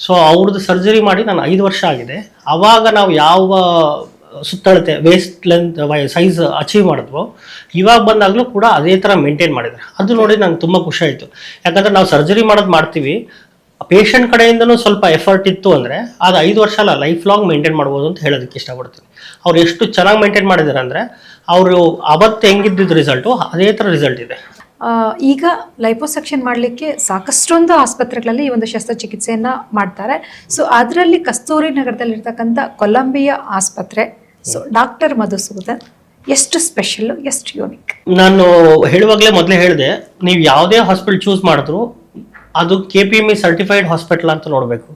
ಸೊ ಅವ್ರದ್ದು ಸರ್ಜರಿ ಮಾಡಿ ನಾನು ಐದು ವರ್ಷ ಆಗಿದೆ. ಆವಾಗ ನಾವು ಯಾವ ಸುತ್ತಳತೆ ವೇಸ್ಟ್ ಲೆಂತ್ ಸೈಜ್ ಅಚೀವ್ ಮಾಡಿದ್ವು. ಇವಾಗ ಬಂದಾಗಲೂ ಕೂಡ ಅದೇ ಥರ ಮೇಂಟೈನ್ ಮಾಡಿದ್ದಾರೆ. ಅದು ನೋಡಿ ನಂಗೆ ತುಂಬ ಖುಷಿ ಆಯಿತು. ಯಾಕಂದರೆ ನಾವು ಸರ್ಜರಿ ಮಾಡೋದು ಮಾಡ್ತೀವಿ. ಪೇಷಂಟ್ ಕಡೆಯಿಂದನೂ ಸ್ವಲ್ಪ ಎಫರ್ಟ್ ಇತ್ತು ಅಂದರೆ ಅದು ಐದು ವರ್ಷ ಅಲ್ಲ ಲೈಫ್ ಲಾಂಗ್ ಮೇಂಟೈನ್ ಮಾಡ್ಬೋದು ಅಂತ ಹೇಳೋದಕ್ಕೆ ಇಷ್ಟಪಡ್ತೀನಿ. ಅವ್ರು ಎಷ್ಟು ಚೆನ್ನಾಗಿ ಮೇಂಟೈನ್ ಮಾಡಿದ್ದಾರೆ ಅಂದರೆ ಅವರು ಅವತ್ತು ಹೆಂಗಿದ್ದಿದ್ದು ರಿಸಲ್ಟು ಅದೇ ಥರ ರಿಸಲ್ಟ್ ಇದೆ. ಈಗ ಲೈಪೋಸೆಕ್ಷನ್ ಮಾಡಲಿಕ್ಕೆ ಸಾಕಷ್ಟೊಂದು ಆಸ್ಪತ್ರೆಗಳಲ್ಲಿ ಈ ಒಂದು ಶಸ್ತ್ರಚಿಕಿತ್ಸೆಯನ್ನು ಮಾಡ್ತಾರೆ. ಸೊ ಅದರಲ್ಲಿ ಕಸ್ತೂರಿ ನಗರದಲ್ಲಿರ್ತಕ್ಕಂಥ ಕೊಲಂಬಿಯಾ ಆಸ್ಪತ್ರೆ ಸೊ ಡಾಕ್ಟರ್ ಮಧುಸೂದನ್ ಎಷ್ಟು ಸ್ಪೆಷಲ್ ಎಷ್ಟು ಯೂನಿಕ್ ನಾನು ಹೇಳುವಾಗಲೇ ಮೊದಲೇ ಹೇಳಿದೆ, ನೀವು ಯಾವುದೇ ಹಾಸ್ಪಿಟಲ್ ಚೂಸ್ ಮಾಡಿದ್ರು, ಅದು K P M E certified hospital ಅಂತ ನೋಡಬೇಕು.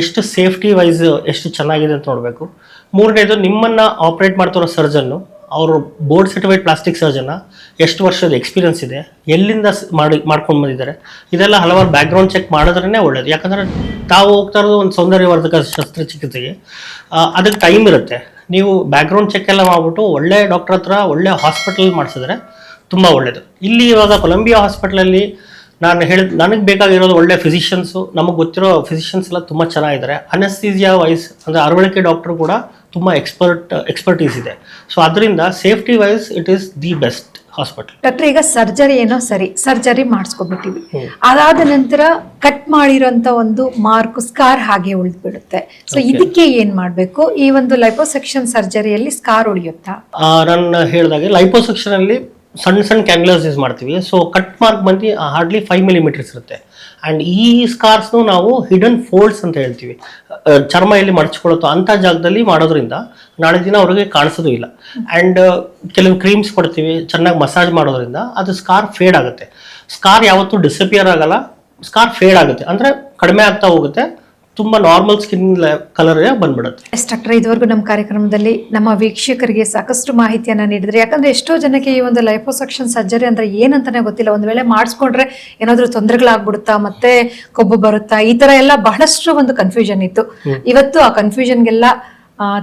ಎಷ್ಟು ಸೇಫ್ಟಿ ವೈಸ್ ಎಷ್ಟು ಚೆನ್ನಾಗಿದೆ ಅಂತ ನೋಡಬೇಕು. ಮೂರನೇದು, ನಿಮ್ಮನ್ನು ಆಪ್ರೇಟ್ ಮಾಡ್ತಿರೋ ಸರ್ಜನ್ನು ಅವರು ಬೋರ್ಡ್ ಸರ್ಟಿಫೈಡ್ ಪ್ಲಾಸ್ಟಿಕ್ ಸರ್ಜನ್ನ ಎಷ್ಟು ವರ್ಷದ ಎಕ್ಸ್ಪೀರಿಯನ್ಸ್ ಇದೆ, ಎಲ್ಲಿಂದ ಮಾಡಿ, ಮಾಡ್ಕೊಂಡು ಬಂದಿದ್ದಾರೆ, ಇದೆಲ್ಲ ಹಲವಾರು ಬ್ಯಾಕ್ಗ್ರೌಂಡ್ ಚೆಕ್ ಮಾಡಿದ್ರೇ ಒಳ್ಳೇದು. ಯಾಕಂದರೆ ತಾವು ಹೋಗ್ತಾ ಇರೋದು ಒಂದು ಸೌಂದರ್ಯವರ್ಧಕ ಶಸ್ತ್ರಚಿಕಿತ್ಸೆಗೆ. ಅದಕ್ಕೆ ಟೈಮ್ ಇರುತ್ತೆ. ನೀವು ಬ್ಯಾಕ್ಗ್ರೌಂಡ್ ಚೆಕ್ ಎಲ್ಲ ಮಾಡಿಬಿಟ್ಟು ಒಳ್ಳೆ ಡಾಕ್ಟರ್ ಹತ್ರ ಒಳ್ಳೆ ಹಾಸ್ಪಿಟಲ್ ಮಾಡಿಸಿದ್ರೆ ತುಂಬ ಒಳ್ಳೆಯದು ಇಲ್ಲಿ ಇವಾಗ ಕೊಲಂಬಿಯಾ ಹಾಸ್ಪಿಟ್ಲಲ್ಲಿ ನಾನು ಹೇಳಿದ ನನಗೆ ಬೇಕಾಗಿರೋದು ಒಳ್ಳೆ ಫಿಸಿಷಿಯನ್ಸು ನಮಗೆ ಗೊತ್ತಿರೋ ಫಿಸಿಷಿಯನ್ಸ್ ಎಲ್ಲ ತುಂಬ ಚೆನ್ನಾಗಿದ್ದಾರೆ. ಅನಸ್ತೀಸಿಯಾ ವೈಸ್ ಅಂದರೆ ಅರವಳಿಕೆ ಡಾಕ್ಟರ್ ಕೂಡ ತುಂಬ ಎಕ್ಸ್ಪರ್ಟ್ ಎಕ್ಸ್ಪರ್ಟೀಸ್ ಇದೆ. ಸೊ ಅದರಿಂದ safety wise it is the best hospital. Doctor ಈಗ ಸರ್ಜರಿ ಏನೋ ಸರಿ ಸರ್ಜರಿ ಮಾಡಿಸ್ಕೊಬಿಟ್ಟಿವಿ. ಅದಾದ ನಂತರ ಕಟ್ ಮಾಡಿರೋಂಥ ಒಂದು ಮಾರ್ಕ್ ಸ್ಕಾರ್ ಹಾಗೆ ಉಳಿದ್ಬಿಡುತ್ತೆ. ಸೊ ಇದಕ್ಕೆ ಏನ್ ಮಾಡ್ಬೇಕು? ಈ ಒಂದು ಲೈಪೋಸೆಕ್ಷನ್ ಸರ್ಜರಿಯಲ್ಲಿ ಸ್ಕಾರ್ ಉಳಿಯುತ್ತಾ? ನಾನು ಹೇಳಿದಾಗೆ ಲೈಪೋಸೆಕ್ಷನಲ್ಲಿ ಸಣ್ಣ ಸಣ್ಣ ಕ್ಯಾನ್ಯುಲರ್ಸ್ ಯೂಸ್ ಮಾಡ್ತೀವಿ. ಸೊ ಕಟ್ ಮಾರ್ಕ್ ಬಂದು ಹಾರ್ಡ್ಲಿ ಫೈವ್ ಮಿಲಿಮೀಟರ್ಸ್ ಇರುತ್ತೆ. ಆ್ಯಂಡ್ ಈ ಸ್ಕಾರ್ಸ್ನು ನಾವು ಹಿಡನ್ ಫೋಲ್ಡ್ಸ್ ಅಂತ ಹೇಳ್ತೀವಿ. ಚರ್ಮ ಎಲ್ಲಿ ಮಡಚ್ಕೊಳ್ಳುತ್ತೋ ಅಂಥ ಜಾಗದಲ್ಲಿ ಮಾಡೋದ್ರಿಂದ ನಾಳೆ ದಿನ ಅವ್ರಿಗೆ ಕಾಣಿಸೋದು ಇಲ್ಲ. ಆ್ಯಂಡ್ ಕೆಲವು ಕ್ರೀಮ್ಸ್ ಕೊಡ್ತೀವಿ, ಚೆನ್ನಾಗಿ ಮಸಾಜ್ ಮಾಡೋದ್ರಿಂದ ಅದು ಸ್ಕಾರ್ ಫೇಡ್ ಆಗುತ್ತೆ. ಸ್ಕಾರ್ ಯಾವತ್ತೂ ಡಿಸಪಿಯರ್ ಆಗಲ್ಲ. ಸ್ಕಾರ್ ಫೇಡ್ ಆಗುತ್ತೆ. ಅಂದರೆ ಕಡಿಮೆ ಆಗ್ತಾ ಹೋಗುತ್ತೆ. ತುಂಬ ನಾರ್ಮಲ್ ಸ್ಕಿನ್ ಕಲರ್ಗೆ ಬಂದ್ಬಿಡುತ್ತೆ. ಡಾಕ್ಟರ್ ಇದುವರೆಗೂ ನಮ್ಮ ಕಾರ್ಯಕ್ರಮದಲ್ಲಿ ನಮ್ಮ ವೀಕ್ಷಕರಿಗೆ ಸಾಕಷ್ಟು ಮಾಹಿತಿಯನ್ನ ನೀಡಿದ್ರೆ ಯಾಕಂದ್ರೆ ಎಷ್ಟೋ ಜನಕ್ಕೆ ಈ ಒಂದು ಲೈಫೋಸಕ್ಷನ್ ಸರ್ಜರಿ ಅಂದ್ರೆ ಏನಂತಾನೆ ಗೊತ್ತಿಲ್ಲ. ಒಂದ್ ವೇಳೆ ಮಾಡಿಸ್ಕೊಂಡ್ರೆ ಏನಾದ್ರೂ ತೊಂದರೆಗಳಾಗ್ಬಿಡುತ್ತಾ ಮತ್ತೆ ಕೊಬ್ಬು ಬರುತ್ತಾ ಈ ತರ ಎಲ್ಲ ಬಹಳಷ್ಟು ಒಂದು ಕನ್ಫ್ಯೂಷನ್ ಇತ್ತು. ಇವತ್ತು ಆ ಕನ್ಫ್ಯೂಷನ್ಗೆಲ್ಲ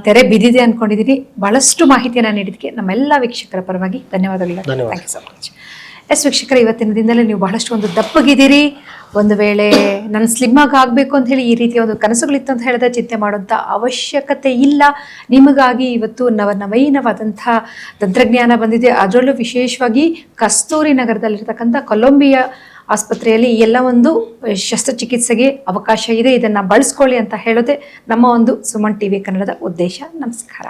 ತೆರೆ ಬಿದ್ದಿದೆ ಅನ್ಕೊಂಡಿದೀನಿ. ಬಹಳಷ್ಟು ಮಾಹಿತಿಯನ್ನ ನೀಡಿದಕ್ಕೆ ನಮ್ಮೆಲ್ಲ ವೀಕ್ಷಕರ ಪರವಾಗಿ ಧನ್ಯವಾದಗಳು. ಧನ್ಯವಾದ. Thank you so much S ವೀಕ್ಷಕರ, ಇವತ್ತಿನ ದಿನದಲ್ಲಿ ನೀವು ಬಹಳಷ್ಟು ಒಂದು ದಪ್ಪಗಿದ್ದೀರಿ. ಒಂದು ವೇಳೆ ನನ್ನ ಸ್ಲಿಮ್ ಆಗಿ ಆಗಬೇಕು ಅಂತ ಹೇಳಿ ಈ ರೀತಿಯ ಒಂದು ಕನಸುಗಳಿತ್ತು ಅಂತ ಹೇಳಿದ್ರೆ ಚಿಂತೆ ಮಾಡುವಂಥ ಅವಶ್ಯಕತೆ ಇಲ್ಲ. ನಿಮಗಾಗಿ ಇವತ್ತು ನವ ನವೀನವಾದಂಥ ತಂತ್ರಜ್ಞಾನ ಬಂದಿದೆ. ಅದರಲ್ಲೂ ವಿಶೇಷವಾಗಿ ಕಸ್ತೂರಿ ನಗರದಲ್ಲಿರ್ತಕ್ಕಂಥ ಕೊಲಂಬಿಯಾ ಆಸ್ಪತ್ರೆಯಲ್ಲಿ ಎಲ್ಲ ಒಂದು ಶಸ್ತ್ರಚಿಕಿತ್ಸೆಗೆ ಅವಕಾಶ ಇದೆ. ಇದನ್ನು ಬಳಸ್ಕೊಳ್ಳಿ ಅಂತ ಹೇಳೋದೆ ನಮ್ಮ ಒಂದು ಸುಮನ್ ಟಿವಿ ಕನ್ನಡದ ಉದ್ದೇಶ. ನಮಸ್ಕಾರ.